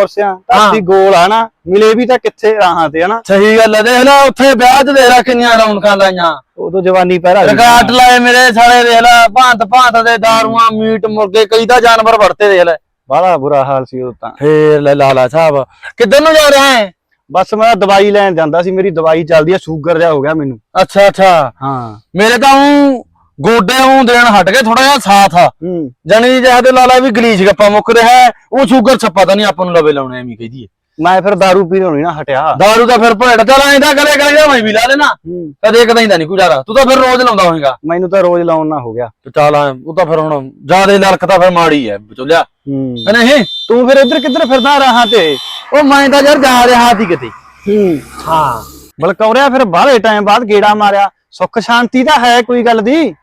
ਸਿੰਘ ਧਰਤੀ ਗੋਲ ਆ ਨਾ ਮਿਲੇ ਵੀ ਤਾਂ ਕਿੱਥੇ ਰਾਹਾਂ ਤੇ ਹਨਾ? ਸਹੀ ਗੱਲ ਹੈ ਦੇਖ ਲੈ ਉੱਥੇ ਵਿਆਹ 'ਚ ਦੇਖ ਲੈ ਕਿੰਨੀਆਂ ਰੌਣਕਾਂ ਲਾਈਆਂ। ਉਦੋਂ ਜਵਾਨੀ ਪਹਿਰਾ ਰਿਕਾਰਡ ਲਾਏ ਮੇਰੇ ਸਾਲੇ ਦੇਖ ਲੈ ਭਾਂਤ ਭਾਂਤ ਦੇ ਦਾਰੂਆਂ ਮੀਟ ਮੁਰਗੇ ਕਈ ਤਾਂ ਜਾਨਵਰ ਵਰਤੇ ਦੇਖ ਲੈ। ਬੜਾ ਬੁਰਾ ਹਾਲ ਸੀ ਉਹ ਤਾਂ। ਫੇਰ ਲੈ ਲਾਲਾ ਸਾਹਿਬ ਕਿੱਧਰ ਨੂੰ ਜਾ ਰਿਹਾ ਹੈ? ਬਸ ਮੈਂ ਦਵਾਈ ਲੈਣ ਜਾਂਦਾ ਸੀ ਮੇਰੀ ਦਵਾਈ ਚੱਲਦੀ ਆ ਸ਼ੂਗਰ ਜਿਹਾ ਹੋ ਗਿਆ ਮੈਨੂੰ। ਅੱਛਾ ਅੱਛਾ। ਹਾਂ। ਮੇਰੇ ਤਾਂ ਊਂ ਗੋਡੇ ਉਹ ਦੇਣ ਹਟ ਗਏ ਥੋੜਾ ਜਿਹਾ ਸਾਥ ਆ। ਹੂੰ। ਜਣੀ ਜਿਹਾ ਤੇ ਲਾਲਾ ਵੀ ਗਲੀਚ ਗੱਪਾ ਮੁੱਕ ਰਿਹਾ ਹੈ, ਉਹ ਸ਼ੂਗਰ ਛੱਪਾ ਤਾਂ ਨਹੀਂ ਆਪਾਂ ਨੂੰ ਲਵੇ ਲਾਉਣੇ ਐਵੇਂ ਕਹਦੀ ਮੈਂ ਫਿਰ दारू ਪੀਣੋਂ ਨਹੀਂ ਨਾ ਹਟਿਆ। ਦਾਰੂ ਤਾਂ ਫਿਰ ਭੇੜ ਚੱਲ ਕਰੇ ਕਰੇ ਜਾਂ ਮੈਂ ਵੀ ਲਾ ਲੈਣਾ। ਹੂੰ। ਕਦੇ ਕਦੇ ਦਾ ਨਹੀਂ ਕੋਈ ਜ਼ਿਆਦਾ ਤੂੰ ਤਾਂ ਫਿਰ ਰੋਜ਼ ਲਾਉਂਦਾ ਹੋਏਗਾ। ਮੈਨੂੰ ਤਾਂ ਰੋਜ਼ ਲਾਉਣ ਨਾ ਹੋ ਗਿਆ। ਤੇ ਚੱਲ ਐਂ, ਉਹ ਤਾਂ ਫਿਰ ਹੁਣ ਜਿਆਦੇ ਲੜਕ ਤਾਂ ਫਿਰ ਮਾੜੀ ਹੈ ਵਿਚੋਲਿਆ। ਹੂੰ। ਹੈ ਨਹੀਂ ਤੂੰ ਫਿਰ ਇੱਧਰ ਕਿੱਧਰ ਫਿਰਦਾ ਰਹਾ ਤੇ? ਉਹ ਮੈਂ ਤਾਂ ਯਾਰ ਜਾ ਰਿਹਾ ਸੀ ਕਿਤੇ। ਹੂੰ। ਹਾਂ। ਬਲਕੌਰਿਆ ਫਿਰ ਬਾਹਲੇ ਟਾਈਮ ਬਾਅਦ ਗੇੜਾ ਮਾਰਿਆ। ਸੁੱਖ ਸ਼ਾਂਤੀ ਤਾਂ ਹੈ ਕੋਈ ਗੱਲ ਦੀ।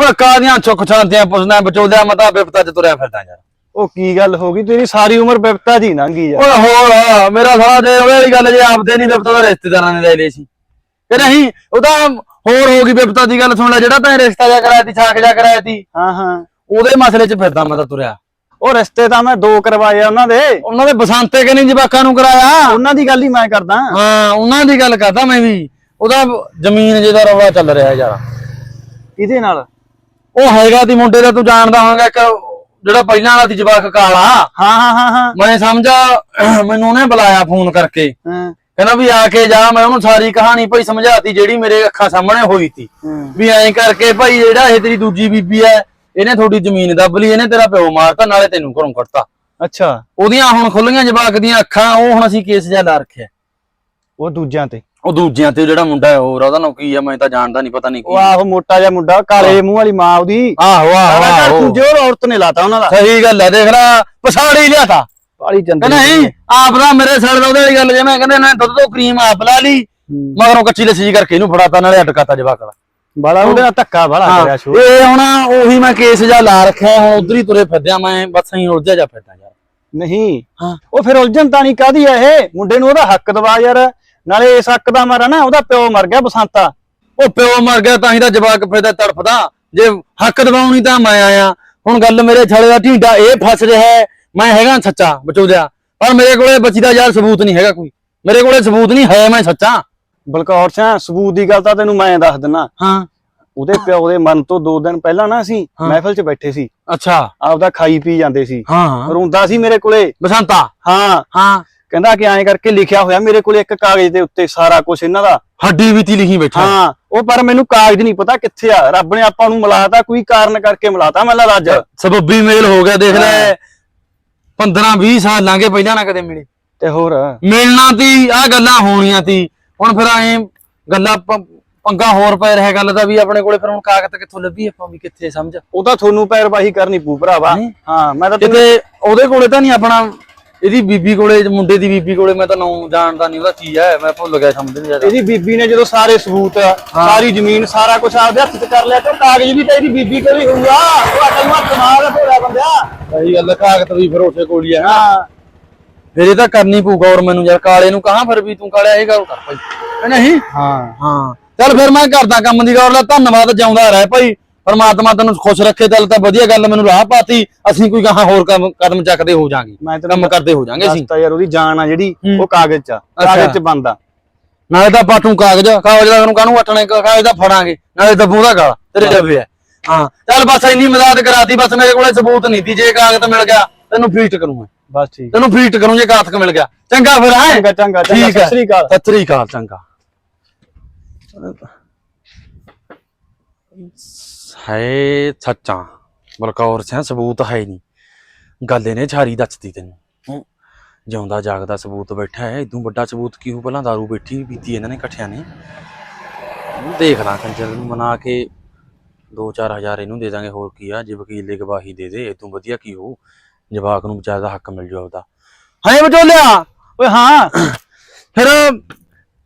ਉਹ ਕਾਦੀਆਂ ਸੁੱਖ ਸ਼ਾਂਤੀਆਂ ਪੁੱਛਣਾ ਵਿਚੋਲਿਆ ਮਤਾ ਬਿਪਤਾ ਚ ਤੁਰਿਆ ਫਿਰਦਾ ਯਾਰ। ਉਹ ਕੀ ਗੱਲ ਹੋ ਗਈ? ਤੇਰੀ ਸਾਰੀ ਉਮਰ ਬਿਪਤਾ ਦੀ ਲੰਘੀ ਯਾਰ ਓਏ ਹੋਰ ਮੇਰਾ ਸਾਲਾ ਜੇ ਉਹ ਵਾਲੀ ਗੱਲ ਜੇ ਆਪਦੇ ਨਹੀਂ ਬਿਪਤਾ ਦਾ ਰਿਸ਼ਤੇਦਾਰਾਂ ਨੇ ਲੈ ਲਈ ਸੀ। ਕਿ ਨਹੀਂ ਉਹ ਤਾਂ ਹੋਰ ਹੋ ਗਈ ਬਿਪਤਾ ਦੀ ਗੱਲ ਸੁਣ ਲੈ ਜਿਹੜਾ ਤੈਂ ਰਿਸ਼ਤਾ ਜਾ ਕਰਾਇਆ ਤੀ ਛਾਕ ਜਾ ਕਰਾਇਆ ਤੀ ਹਾਂ ਹਾਂ। ਉਹਦੇ ਮਸਲੇ 'ਚ ਫਿਰਦਾ ਮੈਂ ਤਾਂ ਤੁਰਿਆ। ਉਹ ਰਿਸ਼ਤੇ ਤਾਂ ਮੈਂ ਦੋ ਕਰਵਾਏ ਆ ਉਹਨਾਂ ਦੇ। ਉਹਨਾਂ ਦੇ ਬਸੰਤੇ ਕਿ ਨਹੀਂ ਜਵਾਕਾਂ ਨੂੰ ਕਰਾਇਆ? ਉਹਨਾਂ ਦੀ ਗੱਲ ਹੀ ਮੈਂ ਕਰਦਾ। ਹਾਂ ਉਹਨਾਂ ਦੀ ਗੱਲ ਕਰਦਾ ਮੈਂ ਵੀ। ਉਹਦਾ ਜ਼ਮੀਨ ਜਿਹਦਾ ਰੌਲਾ ਚੱਲ ਰਿਹਾ ਯਾਰ। ਇਹਦੇ ਨਾਲ? ਉਹ ਹੈਗਾ ਤੀ ਮੁੰਡੇ ਦਾ ਤੂੰ ਜਾਣਦਾ ਹੋਵੇਂਗਾ ਇੱਕ ਜਿਹੜਾ ਪਹਿਲਾਂ ਵਾਲਾ ਤੀ ਜਵਾਕ ਕਾਲਾ। ਹਾਂ ਹਾਂ ਹਾਂ ਹਾਂ। ਮੈਂ ਸਮਝਾ ਮੈਨੂੰ ਉਹਨੇ ਬੁਲਾਇਆ ਫੋਨ ਕਰਕੇ। ਹਾਂ, ਕਹਿੰਦਾ ਵੀ ਆ ਕੇ ਜਾ ਮੈਂ ਉਹਨੂੰ ਸਾਰੀ ਕਹਾਣੀ ਭਾਈ ਸਮਝਾਤੀ ਜਿਹੜੀ ਮੇਰੇ ਅੱਖਾਂ ਸਾਹਮਣੇ ਹੋਈ ਹਾਂ। ਵੀ ਐਂ ਕਰਕੇ ਭਾਈ ਜਿਹੜਾ ਇਹ ਤੇਰੀ ਦੂਜੀ ਬੀਬੀ ਐ ਇਹਨੇ ਤੁਹਾਡੀ ਜ਼ਮੀਨ ਦੱਬ ਲਈ ਇਹਨੇ ਤੇਰਾ ਪਿਓ ਮਾਰਤਾ ਨਾਲੇ ਤੈਨੂੰ ਘਰੋਂ ਕੱਢਤਾ। ਅੱਛਾ। ਉਹਦੀਆਂ ਹੁਣ ਖੁੱਲੀਆਂ ਜਵਾਕ ਦੀਆਂ ਅੱਖਾਂ ਉਹ ਹੁਣ ਅਸੀਂ ਕੇਸ ਜਿਹਾ ਲਾ ਰੱਖਿਆ। ਉਹ ਦੂਜਿਆਂ ਤੇ। ਉਹ ਦੂਜਿਆਂ ਤੇ ਜਿਹੜਾ ਮੁੰਡਾ ਹੈ ਹੋਰ ਉਹਦਾ ਨਾਂ ਕੀ ਆ? ਮੈਂ ਤਾਂ ਜਾਣਦਾ ਨਹੀਂ ਪਤਾ ਨਹੀਂ ਉਹ ਕੀ ਆਹੋ ਮੋਟਾ ਜਿਹਾ ਮੁੰਡਾ ਕਾਲੇ ਮੂੰਹ ਵਾਲੀ ਮਾਂ ਉਹਦੀ। ਆਹੋ ਆਹੋ ਆਹੋ। ਦੂਜੇ ਉਹ ਔਰਤ ਨੇ ਲਾਤਾ ਉਹਨਾਂ ਦਾ। ਸਹੀ ਗੱਲ ਹੈ ਦੇਖ ਲੈ ਪਛਾੜੀ ਲਿਆਤਾ। ਬਾਲੀ ਚੰਦਰੀ ਨਹੀਂ ਆਪ ਦਾ ਮੇਰੇ ਸੜ ਦਾ ਉਹਦੇ ਵਾਲੀ ਗੱਲ ਜੇ ਮੈਂ ਕਹਿੰਦੇ ਨਾ ਦੁੱਧ ਤੋਂ ਕਰੀਮ ਆਪ ਲਾ ਲਈ ਹੂੰ। ਮਗਰੋਂ ਕੱਚੀ ਲੱਸੀ ਕਰਕੇ ਇਹਨੂੰ ਫੜਾਤਾ ਨਾਲੇ ਅਟਕਾਤਾ ਜਵਾਕ ਵਾਲਾ ਬਾਲਾ ਉਹਦੇ ਨਾਲ ਧੱਕਾ ਬਾਲਾ ਕਰਿਆ ਸ਼ੋ ਇਹ ਹੁਣ ਉਹੀ ਮੈਂ ਕੇਸ ਜਾ ਲਾ ਰੱਖਿਆ ਹੁਣ ਉਧਰ ਹੀ ਤੁਰੇ ਫਿਰਦਿਆ ਮੈਂ ਬਸ ਹੀ ਉਲਝਿਆ ਜਾ ਫਿਰਦਾ ਯਾਰ। ਨਹੀਂ। ਹਾਂ। ਉਹ ਫਿਰ ਉਲਝਣ ਤਾਂ ਨਹੀਂ ਕਾਦੀ ਆ ਇਹ? ਮੁੰਡੇ ਨੂੰ ਉਹਦਾ ਹੱਕ ਦਵਾ ਯਾਰ। ਨਾਲੇ ਇਸ ਹੱਕ ਦਾ ਮਾਰਾ ਨਾ ਉਹਦਾ ਪਿਓ ਮਰ ਗਿਆ ਬਸੰਤਾ। ਉਹ ਪਿਓ ਮਰ ਗਿਆ ਤਾਂ ਹੀ ਤਾਂ ਜਵਾਕ ਫਿਰਦਾ ਤੜਫਦਾ। ਜੇ ਹੱਕ ਦਿਵਾਉਣੀ ਤਾਂ ਮੈਂ ਆਇਆ। ਹੁਣ ਗੱਲ ਮੇਰੇ ਛੜੇ ਦਾ ਢੀਂਡਾ ਇਹ ਫਸ ਰਿਹਾ ਹੈ। ਮੈਂ ਹੈਗਾ ਸੱਚਾ ਬਚੋਦਿਆ ਪਰ ਮੇਰੇ ਕੋਲੇ ਬੱਚੀ ਦਾ ਯਾਰ ਸਬੂਤ ਨਹੀਂ ਹੈਗਾ ਕੋਈ। ਮੇਰੇ ਕੋਲੇ ਸਬੂਤ ਨਹੀਂ ਹੈ ਮੈਂ ਸੱਚਾ। ਬਲਕੌਰ ਸਿੰਘ ਸਬੂਤ ਦੀ ਗੱਲ ਤਾਂ ਤੈਨੂੰ ਮੈਂ ਦੱਸ ਦਿੰਨਾ। ਹਾਂ। ਉਹਦੇ ਪਿਓ ਦੇ ਮਰਨ ਤੋਂ 2 ਦਿਨ ਪਹਿਲਾਂ ਨਾ ਅਸੀਂ। ਮਹਿਫਿਲ 'ਚ ਬੈਠੇ ਸੀ। ਅੱਛਾ। ਆਪਦਾ ਖਾਈ ਪੀ ਜਾਂਦੇ ਸੀ। ਹਾਂ। ਰੋਂਦਾ ਸੀ ਮੇਰੇ ਕੋਲੇ। ਬਸੰਤਾ। ਹਾਂ। ਹਾਂ। ਕਹਿੰਦਾ ਕਿ ਐਂ ਕਰਕੇ ਲਿਖਿਆ ਹੋਇਆ ਮੇਰੇ ਕੋਲੇ ਇੱਕ ਕਾਗਜ਼ ਦੇ ਉੱਤੇ ਸਾਰਾ ਕੁਝ ਇਹਨਾਂ ਦਾ। ਹੱਡੀ ਵੀ ਤੀ ਲਿਖੀ ਬੈਠਾ। ਹਾਂ ਉਹ ਪਰ ਮੈਨੂੰ ਕਾਗਜ਼ ਨਹੀਂ ਪਤਾ ਕਿੱਥੇ ਆ। ਰੱਬ ਨੇ ਆਪਾਂ ਨੂੰ ਮਿਲਾਤਾ ਕੋਈ ਕਾਰਨ ਕਰਕੇ ਮਿਲਾਤਾ ਲੱਗਦਾ ਅੱਜ। ਸਬੱਬੀ ਮੇਲ ਹੋ ਗਿਆ ਦੇਖ ਲੈ। 15 20 ਸਾਲ ਲਾਂਗੇ ਪਹਿਲਾਂ ਨਾ ਕਦੇ ਮਿਲੇ। ਤੇ ਹੋਰ? ਮਿਲਣਾ ਤੀ ਆ ਗੱਲਾਂ ਹੋਣੀਆਂ ਤੀ। ਹੁਣ ਫਿਰ ਐ ਗੱਲਾਂ ਪੰਗਾ ਹੋਰ ਪੈ ਰਿਹਾ ਗੱਲ ਦਾ ਵੀ ਆਪਣੇ ਕੋਲੇ ਫਿਰ ਹੁਣ ਕਾਗਜ਼ ਕਿੱਥੋਂ ਲੱਭੀ ਆਪਾਂ ਵੀ ਕਿੱਥੇ ਸਮਝ? ਉਹ ਤਾਂ ਤੁਹਾਨੂੰ ਪੈਰਵਾਹੀ ਕਰਨੀ ਪੂ ਭਰਾਵਾ। ਹਾਂ ਮੈਂ ਤਾਂ ਕਿਤੇ ਉਹਦੇ ਕੋਲੇ ਤਾਂ ਨਹੀਂ ਆਪਣਾ ਇਹਦੀ ਬੀਬੀ ਕੋਲੇ ਮੁੰਡੇ ਦੀ ਬੀਬੀ ਕੋਲੇ ਮੈਂ ਤਾਂ ਨਾਂ ਜਾਣਦਾ ਨਹੀਂ ਉਹਦਾ ਕੀ ਹੈ? ਮੈਂ ਭੁੱਲ ਗਿਆ ਸਮਝ ਨਹੀਂ ਜ਼ਿਆਦਾ। ਇਹਦੀ ਬੀਬੀ ਨੇ ਜਦੋਂ ਸਾਰੇ ਸਬੂਤ ਸਾਰੀ ਜ਼ਮੀਨ ਸਾਰਾ ਕੁਝ ਆਪਦੇ ਹੱਥ 'ਚ ਕਰ ਲਿਆ ਤੇ ਕਾਗਜ਼ ਵੀ ਤਾਂ ਇਹਦੀ ਬੀਬੀ ਕੋਲ ਹੀ ਹੋਊਗਾ। ਅਕਲ ਨੂੰ ਹੱਥ ਮਾਰ ਭੋਲਾ ਬੰਦਿਆ। ਸਹੀ ਗੱਲ ਕਾਗਜ਼ ਵੀ ਫਿਰ ਉਸੇ ਕੋਲ ਹੀ ਹੈ ਹਾਂ ਫਿਰ ਇਹ ਤਾਂ ਕਰਨੀ ਪਊਗਾ ਔਰ ਮੈਨੂੰ ਯਾਰ ਕਾਲੇ ਨੂੰ ਕਹਾਂ ਫਿਰ ਵੀ ਤੂੰ ਕਾਲਿਆ ਇਹ ਗੱਲ ਕਰ ਭਾਈ। ਨਹੀਂ? ਹਾਂ। ਹਾਂ ਚੱਲ ਫਿਰ ਮੈਂ ਕਰਦਾ ਕੰਮ ਦੀ ਗੌਰ ਲੈ ਧੰਨਵਾਦ ਜਿਉਂਦਾ ਰਹਿ ਭਾਈ। ਪਰਮਾਤਮਾ ਤੈਨੂੰ ਖੁਸ਼ ਰੱਖੇ ਚੱਲ ਤਾਂ ਵਧੀਆ ਗੱਲ ਮੈਨੂੰ ਰਾਹ ਪਾਤੀ ਅਸੀਂ ਕੋਈ ਗਾਹਾਂ ਹੋਰ ਕੰਮ ਕਦਮ ਚੱਕਦੇ ਹੋ ਜਾਾਂਗੇ। ਕੰਮ ਕਰਦੇ ਹੋ ਜਾਾਂਗੇ ਅਸੀਂ। ਯਾਰ ਉਹਦੀ ਜਾਨ ਆ ਜਿਹੜੀ। ਉਹ ਕਾਗਜ਼ 'ਚ। ਕਾਗਜ਼ 'ਚ ਬੰਦਾ ਨਾਲੇ ਤਾਂ ਪਾਟੂ ਕਾਗਜ਼ ਕਾਗਜ਼ ਦਾ ਨੂੰ ਕਾਹਨੂੰ ਵਟਣੇ ਕਾਗਜ਼ ਦਾ ਫੜਾਂਗੇ। ਨਾਲੇ ਦੱਬੂ ਦਾ ਗਾਲ ਤੇਰੇ ਡੱਬੇ ਆ। ਹਾਂ ਚੱਲ ਬਸ ਇੰਨੀ ਮਦਦ ਕਰਾਤੀ ਬਸ ਮੇਰੇ ਕੋਲੇ ਸਬੂਤ ਨਹੀਂ ਸੀ। ਜੇ ਕਾਗਜ਼ ਮਿਲ ਗਿਆ ਤੈਨੂੰ ਫੀਟ ਕਰੂੰਗਾ। ਬਸ ਠੀਕ। ਤੈਨੂੰ ਫੀਟ ਕਰੂੰ ਜੇ ਕਾਤਕ ਮਿਲ ਗਿਆ। ਚੰਗਾ ਫਿਰ ਹੈ? ਚੰਗਾ ਚੰਗਾ ਠੀਕ ਹੈ ਸਤਿ ਸ੍ਰੀ ਅਕਾਲ। ਸਤਿ ਸ੍ਰੀ ਅਕਾਲ ਚੰਗਾ। ਹੈ ਸੱਚਾ ਬਲਕੌਰ ਸਿੰਘ ਸਬੂਤ ਹੈ ਨਹੀਂ ਗੱਲ ਇਹਨੇ ਛਾਰੀ ਦੱਸਦੀ ਤੈਨੂੰ ਹੂੰ। ਜਿਉਂਦਾ ਜਾਗਦਾ ਸਬੂਤ ਬੈਠਾ ਹੈ ਇਦੋਂ ਵੱਡਾ ਸਬੂਤ ਕੀ ਹੋ ਪਹਿਲਾਂ दारू ਬੈਠੀ ਪੀਤੀ ਇਹਨਾਂ ਨੇ ਇਕੱਠਿਆਂ ਨੇ ਦੇਖ ਲਾਂ ਕੰਜਰ ਨੂੰ ਮਨਾ ਕੇ 2-4 ਹਜ਼ਾਰ ਇਹਨੂੰ ਦੇ ਦਾਂਗੇ ਹੋਰ ਕੀ ਆ ਜੇ ਵਕੀਲ ਦੀ ਗਵਾਹੀ ਦੇ ਦੇ ਇਦੋਂ ਵਧੀਆ ਕੀ ਹੋ ਜਵਾਕ ਨੂੰ ਵਿਚਾਰ ਦਾ ਹੱਕ ਮਿਲ ਜਾਊ ਆਪਦਾ ਹਾਂ ਬਚੋਲਿਆ ਓਏ ਹਾਂ ਫਿਰ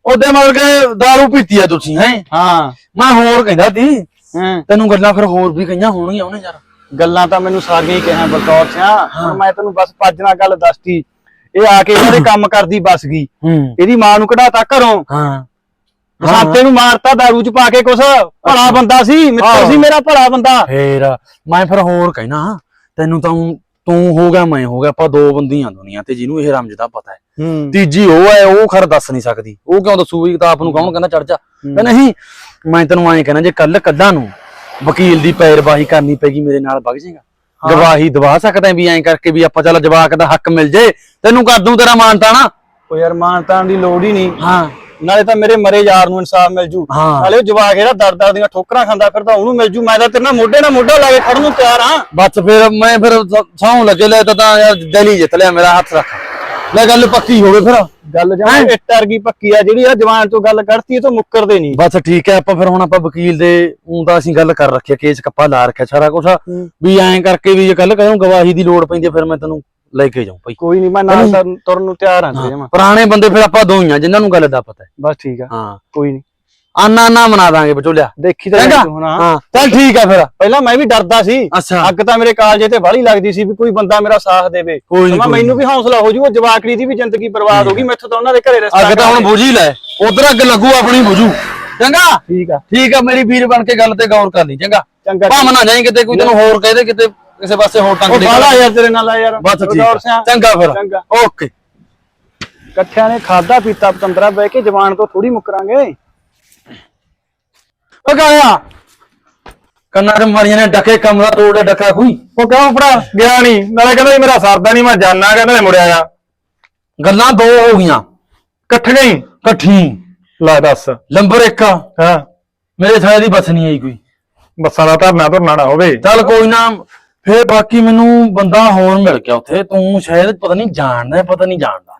ਉਹਦੇ ਮਤਲਬ ਕਿ दारू ਪੀਤੀ ਆ ਤੁਸੀਂ ਹੈ ਹਾਂ ਮੈਂ ਹੋਰ ਕਹਿੰਦਾ ਤੀ ਹਾਂ। ਤੈਨੂੰ ਗੱਲਾਂ ਫਿਰ ਹੋਰ ਵੀ ਕਈਆਂ ਹੋਣਗੀਆਂ ਉਹਨੇ ਯਾਰ। ਗੱਲਾਂ ਤਾਂ ਮੈਨੂੰ ਸਾਰੀਆਂ ਹੀ ਕਿਹਾ ਬਲਕੌਰ ਸਿਆ। ਹੁਣ ਮੈਂ ਤੈਨੂੰ ਬਸ ਪੱਜ ਨਾਲ ਗੱਲ ਦੱਸਤੀ। ਇਹ ਆ ਕੇ ਉਹਦੇ ਕੰਮ ਕਰਦੀ ਬਸ ਗਈ। ਇਹਦੀ ਮਾਂ ਨੂੰ ਕਢਾਤਾ ਘਰੋਂ। ਹਾਂ। ਬਸਾਤੇ ਨੂੰ ਮਾਰਤਾ ਦਾਰੂ ਚ ਪਾ ਕੇ ਕੁਛ। ਭਲਾ ਬੰਦਾ ਸੀ ਮਿੱਤਰ। ਸੀ ਮੇਰਾ ਭਲਾ ਬੰਦਾ। ਫੇਰ ਮੈਂ ਫਿਰ ਹੋਰ ਕਹਿਣਾ ਤੈਨੂੰ ਤਾਂ ਤੂੰ ਹੋ ਗਿਆ ਮੈਂ ਹੋ ਗਿਆ। ਆਪਾਂ ਦੋ ਬੰਦੀਆਂ ਦੁਨੀਆ ਤੇ ਜਿਹਨੂੰ ਇਹ ਰਮਜ ਦਾ ਪਤਾ ਹੈ। ਤੀਜੀ ਉਹ ਹੈ ਉਹ ਖਰ ਦੱਸ ਨਹੀਂ ਸਕਦੀ। ਉਹ ਕਿਉਂ ਦੱਸੂ ਵੀ ਕਿਤਾਬ ਨੂੰ ਕੌਣ ਕਹਿੰਦਾ ਚੜ ਜਾ। ਕਹਿੰਦਾ ਨਹੀਂ ਮੈਂ ਤੈਨੂੰ ਐਂ ਕਹਿਣਾ ਜੇ ਕੱਲ ਕੱਢਾਂ ਨੂੰ ਵਕੀਲ ਦੀ ਪੈਰਵਾਹੀ ਕਰਨੀ ਪੈਗੀ ਮੇਰੇ ਨਾਲ ਵਗ ਜਾਏਗਾ। ਗਵਾਹੀ ਦਵਾ ਸਕਦਾ ਵੀ ਐਂ ਕਰਕੇ ਵੀ ਆਪਾਂ ਚੱਲ ਜਵਾਕ ਦਾ ਹੱਕ ਮਿਲ ਜੇ ਤੈਨੂੰ ਕਰ ਦੂੰ ਤੇਰਾ ਮਾਨਤਾ ਨਾ। ਉਹ ਯਾਰ ਮਾਨਤਾਨ ਦੀ ਲੋੜ ਹੀ ਨਹੀਂ। ਹਾਂ। ਨਾਲੇ ਤਾਂ ਮੇਰੇ ਮਰੇ ਯਾਰ ਨੂੰ ਇਨਸਾਫ ਮਿਲ ਜੂ। ਨਾਲੇ ਉਹ ਜਵਾਕ ਜਿਹੜਾ ਦਰ ਦਰ ਦੀਆਂ ਠੋਕਰਾਂ ਖਾਂਦਾ ਫਿਰਦਾ ਉਹਨੂੰ ਮਿਲ ਜੂ। ਮੈਂ ਤਾਂ ਤੇਰੇ ਨਾਲ ਮੋਢੇ ਨਾਲ ਮੋਢਾ ਲਾ ਕੇ ਖੜਨ ਨੂੰ ਤਿਆਰ ਹਾਂ। ਬਸ ਫਿਰ ਮੈਂ ਫਿਰ ਸੌਂ ਲੱਗੇ ਲੈ ਤਾਂ ਤਾਂ ਯਾਰ ਦਿਲ ਹੀ ਜਿੱਤ ਲਿਆ ਮੇਰਾ ਹੱਥ ਰੱਖ। ਲੈ ਗੱਲ ਪੱਕੀ ਹੋ ਗਈ ਫਿਰ। ਗੱਲ ਜਾਂ ਇੱਟ ਵਰਗੀ ਪੱਕੀ ਆ ਜਿਹੜੀ ਆ ਜਵਾਨ ਤੋਂ ਗੱਲ ਕਰਤੀ ਇਹ ਤੋਂ ਮੁੱਕਰਦੇ ਨਹੀਂ। ਬਸ ਠੀਕ ਹੈ ਆਪਾਂ ਫਿਰ ਹੁਣ ਆਪਾਂ ਵਕੀਲ ਦੇ ਉਹ ਤਾਂ ਅਸੀਂ ਗੱਲ ਕਰ ਰੱਖਿਆ ਕੇਸ ਕੱਪਾ ਲਾ ਰੱਖਿਆ ਸਾਰਾ ਕੁਝ ਵੀ ਐਂ ਕਰਕੇ ਵੀ ਜੇ ਕੱਲ ਕਹੂੰ ਗਵਾਹੀ ਦੀ ਲੋੜ ਪੈਂਦੀ ਫਿਰ ਮੈਂ ਤੈਨੂੰ ਲੈ ਕੇ ਜਾਉਂ ਭਾਈ। ਕੋਈ ਨਹੀਂ ਮੈਂ ਨਾਲ ਤੁਰਨ- ਨੂੰ ਤਿਆਰ ਹਾਂ ਜਮਾ ਪੁਰਾਣੇ ਬੰਦੇ ਫਿਰ ਆਪਾਂ ਦੋ ਹੀ ਆ ਜਿਨ੍ਹਾਂ ਨੂੰ ਗੱਲ ਦਾ ਪਤਾ ਹੈ। ਬਸ ਠੀਕ ਆ। ਹਾਂ। ਕੋਈ ਨਹੀਂ। ਆਨਾ ਨਾ ਮਨਾ ਦਾਂਗੇ ਬਚੋਲਿਆ ਦੇਖੀ ਤਾਂ ਚੰਗਾ? ਤੂੰ ਹਾਂ। ਚੱਲ ਠੀਕ ਹੈ ਫਿਰ। ਪਹਿਲਾਂ ਮੈਂ ਵੀ ਡਰਦਾ ਸੀ। ਅੱਛਾ। ਅੱਗ ਤਾਂ ਮੇਰੇ ਕਾਲਜੇ ਤੇ ਬਾਹਲੀ ਲੱਗਦੀ ਸੀ ਵੀ ਕੋਈ ਬੰਦਾ ਮੇਰਾ ਸਾਥ ਦੇਵੇ। ਕੋਈ ਨੀ, ਸਮਾਂ ਕੋਈ ਮੈਨੂੰ ਵੀ ਹੌਸਲਾ ਹੋ ਜੂ ਉਹ ਜਵਾਕੜੀ ਦੀ ਵੀ ਜ਼ਿੰਦਗੀ ਬਰਬਾਦ ਹੋ ਗਈ ਮੈਥੋਂ ਤਾਂ ਉਹਨਾਂ ਦੇ ਘਰੇ ਰਸਤਾ ਅੱਗ ਤਾਂ ਹੁਣ ਬੁਝੀ ਲੈ। ਉਧਰ ਅੱਗ ਲੱਗੂ ਆਪਣੀ ਬੁਝੂ। ਚੰਗਾ? ਠੀਕ ਆ। ਠੀਕ ਆ ਮੇਰੀ ਵੀਰ ਬਣ ਕੇ ਗੱਲ ਤੇ ਗੌਰ ਕਰ ਲਈ ਚੰਗਾ। ਚੰਗਾ ਭਾਵੇਂ ਨਾ ਜਾਈਂ ਕਿਤੇ ਕੋਈ ਤੈਨੂੰ ਹੋਰ ਕਹਦੇ ਕਿਤੇ ਕਿਸੇ ਪਾਸੇ ਹੋਰ ਟੰਗ ਉਹ ਦੇ ਬਾਲਾ ਯਾਰ ਤੇਰੇ ਨਾਲ ਆ ਯਾਰ। ਬਸ ਠੀਕ ਆ। ਚੰਗਾ ਫਿਰ। ਚੰਗਾ। ਓਕੇ। ਇਕੱਠਿਆਂ ਨੇ ਖਾਦਾ ਪੀਤਾ ਪਤੰਦਰਾ ਬਹਿ ਕੇ ਜਵਾਨ ਤੋਂ ਥੋੜੀ ਮੁੱਕਰਾਂਗੇ। ਉਹ ਕੰਨਾਂ ਮਾਰੀਆਂ ਨੇ ਡੱਕੇ ਕਮਰਾ ਤੋੜਿਆ ਡੱਕਾ ਕੋਈ ਉਹ ਕਿਉਂ ਫੜਾ? ਗਿਆ ਨਹੀਂ। ਨਾਲੇ ਕਹਿੰਦਾ ਸੀ ਮੇਰਾ ਸਰਦਾ ਨਹੀਂ ਮੈਂ ਜਾਣਾ ਕਹਿੰਦਾ ਮੁੜਿਆ ਆ ਗੱਲਾਂ ਦੋ ਹੋ ਗਈਆਂ। ਇਕੱਠੀਆਂ ਹੀ? ਇਕੱਠੀ। ਲੈ ਦੱਸ। ਨੰਬਰ 1 ਹਾਂ। ਮੇਰੇ ਸਾਲੇ ਦੀ ਬਸ ਨਹੀਂ ਆਈ ਕੋਈ। ਬੱਸਾਂ ਦਾ ਧਰਨਾ ਧਰਨਾ ਨਾ ਹੋਵੇ। ਚੱਲ ਕੋਈ ਨਾ ਫੇਰ ਬਾਕੀ ਮੈਨੂੰ ਬੰਦਾ ਹੋਰ ਮਿਲ ਗਿਆ ਉੱਥੇ। ਤੂੰ ਸ਼ਾਇਦ ਪਤਾ ਨਹੀਂ ਜਾਣਦਾ ਪਤਾ ਨਹੀਂ ਜਾਣਦਾ।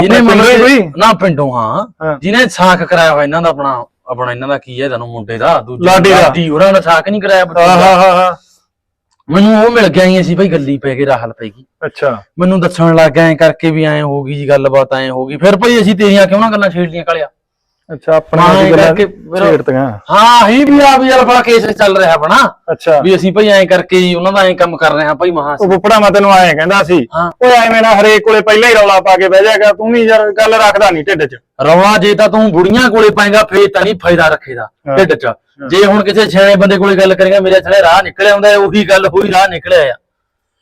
ਜਿਹਨੇ ਆਪਣੇ ਪਿੰਡੋਂ ਹੀ ਮੈਨੂੰ ਕੋਈ? ਨਾ ਪਿੰਡੋਂ ਹਾਂ। ਹਾਂ। ਜਿਹਨੇ ਸਾਖ ਕਰਾਇਆ ਹੋਇਆ ਇਹਨਾਂ ਦਾ ਆਪਣਾ। ਆਪਣਾ ਇਹਨਾਂ ਦਾ ਕੀ ਹੈ ਤੁਹਾਨੂੰ ਮੁੰਡੇ ਦਾ ਦੂਜਾ ਲਾਡੀ ਦਾ। ਲਾਡੀ ਉਹਨਾਂ ਦਾ ਸਾਖ ਨਹੀਂ ਕਰਾਇਆ ਬੱਚੇ ਹਾਂ ਦਾ। ਹਾਂ ਹਾਂ ਹਾਂ ਮੈਨੂੰ ਉਹ ਮਿਲ ਗਿਆ ਹੀ ਸੀ ਭਾਈ ਗੱਲੀ ਪੈ ਕੇ ਰਾਹਲ ਪੈ ਗਈ। ਅੱਛਾ। ਮੈਨੂੰ ਦੱਸਣ ਲੱਗ ਗਿਆ ਐ ਕਰਕੇ ਵੀ ਐ ਹੋ ਗਈ ਜੀ ਗੱਲਬਾਤ ਐ ਹੋ ਗਈ। ਫਿਰ ਭਾਈ ਅਸੀਂ ਤੇਰੀਆਂ ਕਿਉਂ ਨਾ ਗੱਲਾਂ ਛੇੜ ਲੀਆਂ ਕਾਲਿਆ? ਅੱਛਾ ਆਪਣੇ ਇਹ ਗੱਲਾਂ ਛੇੜਤੀਆਂ। ਹਾਂ ਹੀ ਵੀ ਆ ਵੀ ਬੜਾ ਕੇਸ ਚੱਲ ਰਿਹਾ ਆਪਣਾ। ਅੱਛਾ। ਵੀ ਅਸੀਂ ਭਾਈ ਐ ਕਰਕੇ ਜੀ ਉਹਨਾਂ ਦਾ ਐ ਕੰਮ ਕਰ ਰਹੇ ਹਾਂ ਭਾਈ ਮਹਾ ਉਹ ਫੁੱਫੜਾ ਮੈਂ ਤੈਨੂੰ ਆਏ ਕਹਿੰਦਾ ਸੀ ਹਾਂ। ਓਏ ਐਵੇਂ ਨਾ ਹਰੇਕ ਕੋਲੇ ਪਹਿਲਾਂ ਹੀ ਰੌਲਾ ਪਾ ਕੇ ਬਹਿ ਜਾਏਗਾ ਤੂੰ ਵੀ ਯਾਰ ਗੱਲ ਰੱਖਦਾ ਨਹੀਂ ਢਿੱਡ 'ਚ। ਰੌਲਾ ਜੇ ਤਾਂ ਤੂੰ ਬੁੜੀਆਂ ਕੋਲੇ ਪਾਏਗਾ ਫੇਰ ਤਾਂ ਨਹੀਂ ਫਾਇਦਾ ਰੱਖੇਦਾ ਹਾਂ। ਢਿੱਡ 'ਚ। ਜੇ ਹੁਣ ਕਿਸੇ ਸਿਆਣੇ ਬੰਦੇ ਕੋਲੇ ਗੱਲ ਕਰੇਗਾ ਮੇਰੇ ਥਲੇ ਰਾਹ ਨਿਕਲਿਆ ਆਉਂਦਾ ਹੈ, ਉਹੀ ਗੱਲ ਹੋਈ ਰਾਹ ਨਿਕਲਿਆ ਆ।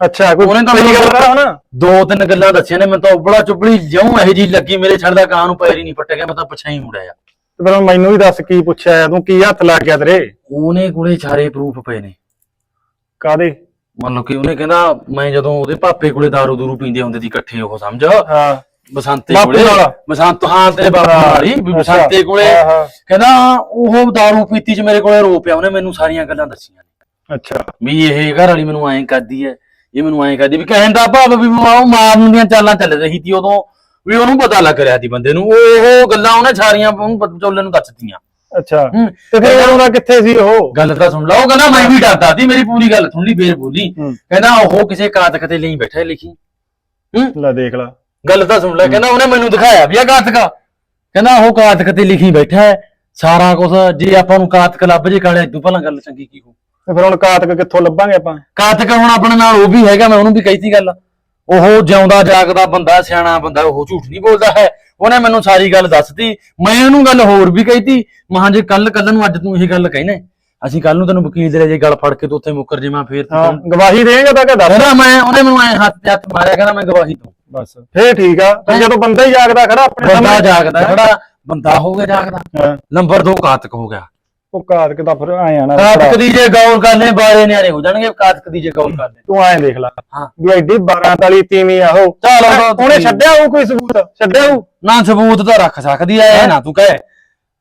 ਅੱਛਾ ਕੋਈ ਉਹਨੇ ਤਾਂ ਸਹੀ ਗੱਲ ਆ ਹੁਣ? ਦੋ ਤਿੰਨ ਗੱਲਾਂ ਦੱਸੀਆਂ ਨੇ ਮੈਨੂੰ ਤਾਂ ਉਬੜਾ ਚੁਬੜੀ ਜਿਉਂ ਇਹੋ ਜੀ ਲੱਗੀ ਮੇਰੇ ਛੜ ਦਾ ਕਾਂ ਨੂੰ ਪੈਰ ਹੀ ਨਹੀਂ ਪੱਟ ਗਿਆ ਮੈਂ ਤਾਂ ਪਿਛਾਂ ਹੀ ਮੁੜਿਆ ਤੇ ਫਿਰ ਮੈਨੂੰ ਵੀ ਦੱਸ ਕੀ ਪੁੱਛਿਆ ਆ, ਤੂੰ ਕੀ ਹੱਥ ਲੱਗ ਗਿਆ ਤੇਰੇ? ਉਹਨੇ ਕੋਲੇ ਸਾਰੇ ਪ੍ਰੂਫ ਪਏ ਨੇ। ਕਾਦੇ ਮੰਨ ਲਓ ਕਿ ਉਹਨੇ ਕਹਿੰਦਾ ਮੈਂ ਜਦੋਂ ਉਹਦੇ ਪਾਪੇ ਕੋਲੇ ਦਾਰੂ ਦੂਰੂ ਪੀਂਦੇ ਹੁੰਦੇ ਸੀ ਇਕੱਠੇ ਉਹ ਸਮਝ? ਹਾਂ। ਬਸੰਤੇ ਬਾਪੂ ਕੋਲੇ। ਨਾਲ। ਬਸੰਤ ਹਾਂ ਤੇਰੇ ਹੀ। ਵੀ। ਬਸੰਤੇ ਕੋਲੇ। ਹਾਂ, ਹਾਂ। ਕਹਿੰਦਾ ਉਹ ਦਾਰੂ ਪੀਤੀ ਚ ਮੇਰੇ ਕੋਲੇ ਰੋ ਪਿਆ ਉਹਨੇ ਮੈਨੂੰ ਸਾਰੀਆਂ ਗੱਲਾਂ ਦੱਸੀਆਂ ਅੱਛਾ। ਵੀ ਇਹ ਘਰ ਵਾਲੀ ਮੈਨੂੰ ਐਂ ਕਰਦੀ ਐ ਇਹ ਮੈਨੂੰ ਐਂ ਕਰਦੀ ਵੀ ਕਹਿਣ ਦਾ ਭਾਵ ਵੀ ਮੈਂ ਉਹ ਮਾਰਨ ਦੀਆਂ ਚਾਲਾਂ ਚੱਲ ਰਹੀ ਸੀ ਉਦੋਂ ਵੀ ਉਹਨੂੰ ਪਤਾ ਲੱਗ ਰਿਹਾ ਸੀ ਬੰਦੇ ਨੂੰ ਉਹ ਉਹ ਗੱਲਾਂ ਉਹਨੇ ਸਾਰੀਆਂ ਉਹਨੂੰ ਬਚੋਲੇ ਨੂੰ ਦੱਸਤੀਆਂ ਅੱਛਾ। ਹੂੰ। ਤੇ ਫਿਰ ਉਹਦਾ ਕਿੱਥੇ ਸੀ ਉਹ? ਗੱਲ ਤਾਂ ਸੁਣ ਲਾ ਉਹ ਕਹਿੰਦਾ ਮੈਂ ਵੀ ਡਰਦਾ ਸੀ ਮੇਰੀ ਪੂਰੀ ਗੱਲ ਸੁਣ ਲਈ ਫੇਰ ਬੋਲੀ ਹੂੰ। ਕਹਿੰਦਾ ਉਹ ਕਿਸੇ ਕਾਤਕ ਤੇ ਲਈ ਬੈਠਾ ਹੈ। ਲਿਖੀ ਲੈ ਦੇਖ ਲਾ। ਗੱਲ ਤਾਂ ਸੁਣ ਲੈ ਕਹਿੰਦਾ ਉਹਨੇ ਮੈਨੂੰ ਦਿਖਾਇਆ ਵੀ ਆ। ਕਾਤਕ ਕਹਿੰਦਾ ਉਹ ਕਾਤਕ ਤੇ ਲਿਖੀ ਬੈਠਾ ਹੈ ਸਾਰਾ ਕੁਝ ਜੇ ਆਪਾਂ ਨੂੰ ਕਾਤਕ ਲੱਭ ਜੇ ਕਾਲੇ ਇਦੋਂ ਪਹਿਲਾਂ ਗੱਲ ਚੰਗੀ ਕੀ ਹੋ ਤੇ ਫਿਰ ਹੁਣ ਕਾਤਕ ਕਿੱਥੋਂ ਲੱਭਾਂਗੇ ਆਪਾਂ? ਕਾਤਕ ਹੁਣ ਆਪਣੇ ਨਾਲ ਉਹ ਵੀ ਹੈਗਾ ਮੈਂ ਉਹਨੂੰ ਵੀ ਕਹੀਤੀ ਗੱਲ। ਉਹ ਜਿਉਂਦਾ ਜਾਗਦਾ ਬੰਦਾ ਸਿਆਣਾ ਬੰਦਾ ਉਹ ਝੂਠ ਨਹੀਂ ਬੋਲਦਾ ਹੈ। ਉਹਨੇ ਮੈਨੂੰ ਸਾਰੀ ਗੱਲ ਦੱਸਤੀ। ਮੈਂ ਉਹਨੂੰ ਗੱਲ ਹੋਰ ਵੀ ਕਹੀਤੀ। ਮਹਾਂ ਜੇ ਕੱਲ ਕੱਲ ਨੂੰ ਅੱਜ ਤੂੰ ਇਹ ਗੱਲ ਕਹਿਣਾ ਅਸੀਂ ਕੱਲ ਨੂੰ ਤੈਨੂੰ ਵਕੀਲ ਦੇ ਜੇ ਗੱਲ ਫੜ ਕੇ ਤੂੰ ਉੱਥੇ ਮੁੱਕਰ ਜਾਵਾਂ ਫੇਰ ਤੂੰ ਗਵਾਹੀ ਦੇਗਾ ਤਾਂ ਕਿ ਦੱਸ। ਕਹਿੰਦਾ ਮੈਂ ਉਹਨੇ ਮੈਨੂੰ ਐ ਹੱਥ ਤੇ ਹੱਥ ਮਾਰਿਆ ਕਹਿੰਦਾ ਮੈਂ ਗਵਾਹੀ ਦੂੰ ਬਸ। ਫੇਰ ਠੀਕ ਆ। ਤੇ ਜਦੋਂ ਬੰਦਾ ਹੀ ਜਾਗਦਾ ਖੜਾ ਆਪਣੇ ਬੰਦਾ ਜਾਗਦਾ ਖੜਾ ਬੰਦਾ ਹੋ ਗਿਆ ਜਾਗਦਾ। ਨੰਬਰ 2 ਕਾਤਕ ਹੋ ਗਿਆ। ਉਹ ਕਾਤਕ ਤਾਂ ਫਿਰ ਆਏ ਆ ਨਾ ਕਾਤਕ ਦੀ ਜੇ ਗੌਰ ਕਰਨੇ ਬਾਰੇ ਨਿਆਰੇ ਹੋ ਜਾਣਗੇ ਕਾਤਕ ਦੀ ਜੇ ਗੌਰ ਕਰਨੇ। ਤੂੰ ਐਂ ਦੇਖ ਲੈ। ਵੀ ਐਡੀ 12 ਤਾਲੀ ਤੀਵੀਂ ਆ ਉਹ। ਚੱਲ ਉਹ ਉਹਨੇ ਛੱਡਿਆ ਉਹ ਕੋਈ ਸਬੂਤ? ਛੱਡਿਆ ਉਹ ਨਾ ਸਬੂਤ ਤਾਂ ਰੱਖ ਸਕਦੀ ਐ ਨਾ ਤੂੰ ਕਹੇ।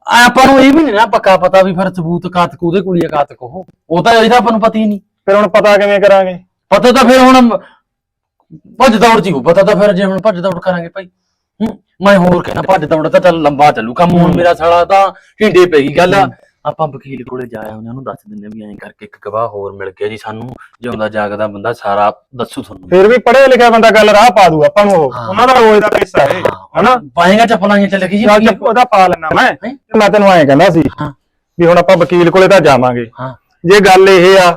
ਆਪਾਂ ਨੂੰ ਇਹ ਵੀ ਨਹੀਂ ਨਾ ਪੱਕਾ ਪਤਾ ਵੀ ਫਿਰ ਸਬੂਤ ਕਾਤਕ ਉਹਦੇ ਕੋਲ ਹੀ ਕਾਤਕ ਉਹ। ਉਹ ਤਾਂ ਇਹਦਾ ਆਪਾਂ ਨੂੰ ਪਤਾ ਹੀ ਨਹੀਂ। ਫਿਰ ਹੁਣ ਪਤਾ ਕਿਵੇਂ ਕਰਾਂਗੇ? ਪਤਾ ਤਾਂ ਫਿਰ ਹੁਣ ਭੱਜ ਦੌੜ ਜੀ ਹੋ ਪਤਾ ਤਾਂ ਫਿਰ ਜੇ ਹੁਣ ਭੱਜ ਦੌੜ ਕਰਾਂਗੇ ਭਾਈ। ਮੈਂ ਹੋਰ ਕਹਿਣਾ ਭੱਜ ਦੌੜ ਤਾਂ ਚੱਲ ਲੰਬਾ ਚੱਲੂ ਕੰਮ ਹੁਣ ਮੇਰਾ ਸਾਲਾ ਤਾਂ ਢਿੰਡੇ ਪੈ ਗਈ ਗੱਲ ਆਪਾਂ ਵਕੀਲ ਕੋਲੇ ਜਾਇਆ ਉਹਨਾਂ ਨੂੰ ਦੱਸ ਦਿੰਦੇ ਵੀ ਐਂ ਕਰਕੇ ਇੱਕ ਗਵਾਹ ਹੋਰ ਮਿਲ ਗਿਆ ਜੀ ਸਾਨੂੰ ਜਿਉਂਦਾ ਜਾਗਦਾ ਬੰਦਾ ਸਾਰਾ ਦੱਸੂ ਤੁਹਾਨੂੰ। ਫਿਰ ਵੀ ਪੜ੍ਹਿਆ ਲਿਖਿਆ ਬੰਦਾ ਗੱਲ ਰਾਹ ਪਾ ਦੂ ਆਪਾਂ ਨੂੰ ਉਹ। ਹਾਂ। ਉਹਨਾਂ ਦਾ ਰੋਜ਼ ਦਾ ਪੈਸਾ ਹੈ ਹਨਾ? ਪਾਏਗਾ ਚੱਪਲਾਂ ਜਿਹੀਆਂ ਚੱਲ ਗਈ ਜੀ ਚੱਲ ਚੱਪ ਉਹਦਾ ਪਾ ਲੈਣਾ ਮੈਂ ਹੈਂ? ਤੇ ਮੈਂ ਤੈਨੂੰ ਐਂ ਕਹਿੰਦਾ ਸੀ ਹਾਂ। ਵੀ ਹੁਣ ਆਪਾਂ ਵਕੀਲ ਕੋਲੇ ਤਾਂ ਜਾਵਾਂਗੇ। ਹਾਂ। ਜੇ ਗੱਲ ਇਹ ਆ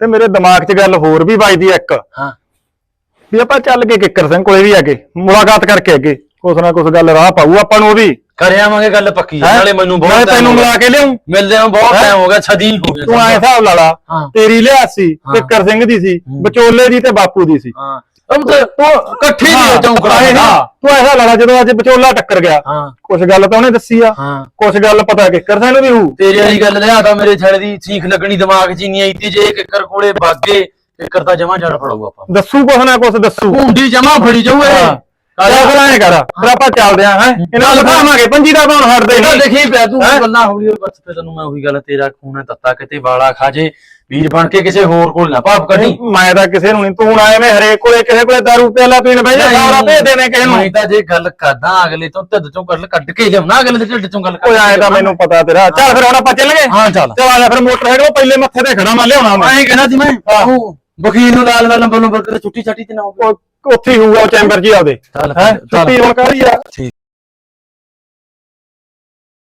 ਤੇ ਮੇਰੇ ਦਿਮਾਗ 'ਚ ਗੱਲ ਹੋਰ ਵੀ ਵੱਜਦੀ ਆ ਇੱਕ। ਹਾਂ। ਵੀ ਆਪਾਂ ਚੱਲ ਕੇ ਕਿੱਕਰ ਸਿੰਘ ਕੋਲੇ ਵੀ ਅੱਗੇ ਮੁਲਾਕਾਤ ਕਰਕੇ ਅੱਗੇ। ਕੁਛ ਨਾ ਕੁਛ ਗੱਲ ਰਾਹ ਪਾਊ ਆਪਾਂ ਨੂੰ ਉਹ ਵੀ। ਕਰ ਆਵਾਂਗੇ ਗੱਲ ਪੱਕੀ ਹੈਂ? ਨਾਲੇ ਮੈਨੂੰ ਬਹੁਤ time ਤੈਨੂੰ ਹੋ ਗਿਆ। ਮਿਲਾ ਕੇ ਲਿਆਉਂ ਮਿਲਦੇ ਨੂੰ ਬਹੁਤ ਹੈਂ? ਟਾਈਮ ਹੋ ਗਿਆ ਸਦੀ ਹੋ ਗਿਆ ਤੂੰ ਐ ਹਿਸਾਬ ਲਾ ਲਾ ਹਾਂ। ਤੇਰੀ ਲਿਆ ਸੀ ਹਾਂ। ਕਿੱਕਰ ਸਿੰਘ ਦੀ ਸੀ ਹੂੰ। ਵਿਚੋਲੇ ਦੀ ਤੇ ਬਾਪੂ ਦੀ ਸੀ ਹਾਂ ਉਹ ਤਾਂ ਉਹ ਇਕੱਠੀ ਹਾਂ, ਨਹੀਂ ਚੌਂਕੜਾ ਐਂ ਨਾ, ਤੂੰ ਐਸਾ ਲਾ ਲਾ ਜਦੋਂ ਅੱਜ ਵਿਚੋਲਾ ਟੱਕਰ ਗਿਆ ਹਾਂ ਕੁਛ ਗੱਲ ਤਾਂ ਉਹਨੇ ਦੱਸੀ ਆ ਹਾਂ ਕੁਛ ਗੱਲ ਪਤਾ ਕਿੱਕਰ ਸਿੰਘ ਨੂੰ ਵੀ ਹੂ ਤੇਰੀ ਵਾਲੀ ਗੱਲ ਲਿਆ ਤਾਂ ਮੇਰੇ ਛੜ ਦੀ ਸੀਖ ਲੱਗਣੀ ਦਿਮਾਗ 'ਚ ਹੀ ਨਹੀਂ ਆਈ ਤੇ ਜੇ ਕਿੱਕਰ ਕੋਲੇ ਬਾਗੇ ਕਿੱਕਰ ਤਾਂ ਜਮਾ ਜੜ ਫੜਾਊ ਆਪਾਂ ਦੱਸੂ ਕੁਛ ਨਾ ਕੁਛ ਦੱਸੂ ਹੁੰਡੀ ਜਮਾ ਫੜੀ ਜਾਊ ਇਹ ਹਾਂ। ਚੱਲ ਫਿਰ ਐਂ ਕਰ ਫਿਰ ਆਪਾਂ ਚੱਲਦੇ ਆਂ ਹੈ? ਇਹਨਾਂ ਨੂੰ ਦਿਖਾਵਾਂਗੇ ਪੰਜੀ ਦਾ ਕੌਣ ਹਟਦੇ ਨਹੀਂ ਦੇਖੀ ਪਿਆ ਤੂੰ? ਗੱਲਾਂ ਹੌਲੀ ਹੌਲੀ ਬਸ ਤੇ ਤੈਨੂੰ ਮੈਂ ਉਹੀ ਗੱਲ ਤੇਰਾ ਖੂਨ ਹੈ ਤੱਤਾ ਕਿਤੇ ਵਾਲਾ ਖਾ ਜੇ ਵੀਰ ਬਣ ਕੇ ਕਿਸੇ ਹੋਰ ਕੋਲ ਨਾ ਭਾਪ ਕੱਢੀ। ਮੈਂ ਤਾਂ ਕਿਸੇ ਨੂੰ ਨਹੀਂ ਤੂੰ ਨਾ ਐਵੇਂ ਹਰੇਕ ਕੋਲੇ ਕਿਸੇ ਕੋਲੇ ਦਾਰੂ ਪਿਆਲਾ ਪੀਣ ਬਹਿ ਜਾ ਸਾਰਾ ਭੇਜ ਦੇਣੇ ਕਿਸੇ ਨੂੰ। ਮੈਂ ਤਾਂ ਜੇ ਗੱਲ ਕਰਦਾ ਅਗਲੇ ਤੋਂ ਢਿੱਡ ਚੋਂ ਗੱਲ ਕੱਢ ਕੇ ਲਿਆਉਣਾ ਅਗਲੇ ਦੇ ਢਿੱਡ ਚੋਂ ਗੱਲ ਓਏ ਐਂ ਤਾਂ ਮੈਨੂੰ ਪਤਾ ਤੇਰਾ। ਚੱਲ ਫਿਰ ਹੁਣ ਆਪਾਂ ਚੱਲਾਂਗੇ ਹਾਂ ਚੱਲ। ਚੱਲ ਆ ਜਾ ਫਿਰ ਮੋਟਰਸਾਈਕਲ ਉਹ ਪਹਿਲੇ ਮੱਥੇ ਤੇ ਖੜਾ ਮੈਂ ਲਿਆਉਣਾ ਮੈਂ ਮੈਂ ਕਹਿਣਾ ਸੀ ਮੈਂ ਉਹ ਵਕੀਲ ਨੂੰ ਲਾਲ ਲਾਲ ਨੰਬਰ ਨੰਬਰ ਤੇ ਛੁੱਟੀ ਛਾਟੀ ਤੇ ਨਾ ਹੋਵੇ। ਉਹ ਉੱਥੇ ਹੀ ਹੋਊਗਾ ਚੈਂਬਰ ਜੀ ਆਪਦੇ। ਚੱਲ ਹੈ? ਚੱਲ ਛੁੱਟੀ ਹੁਣ ਕਰੀ ਆ? ਠੀਕ।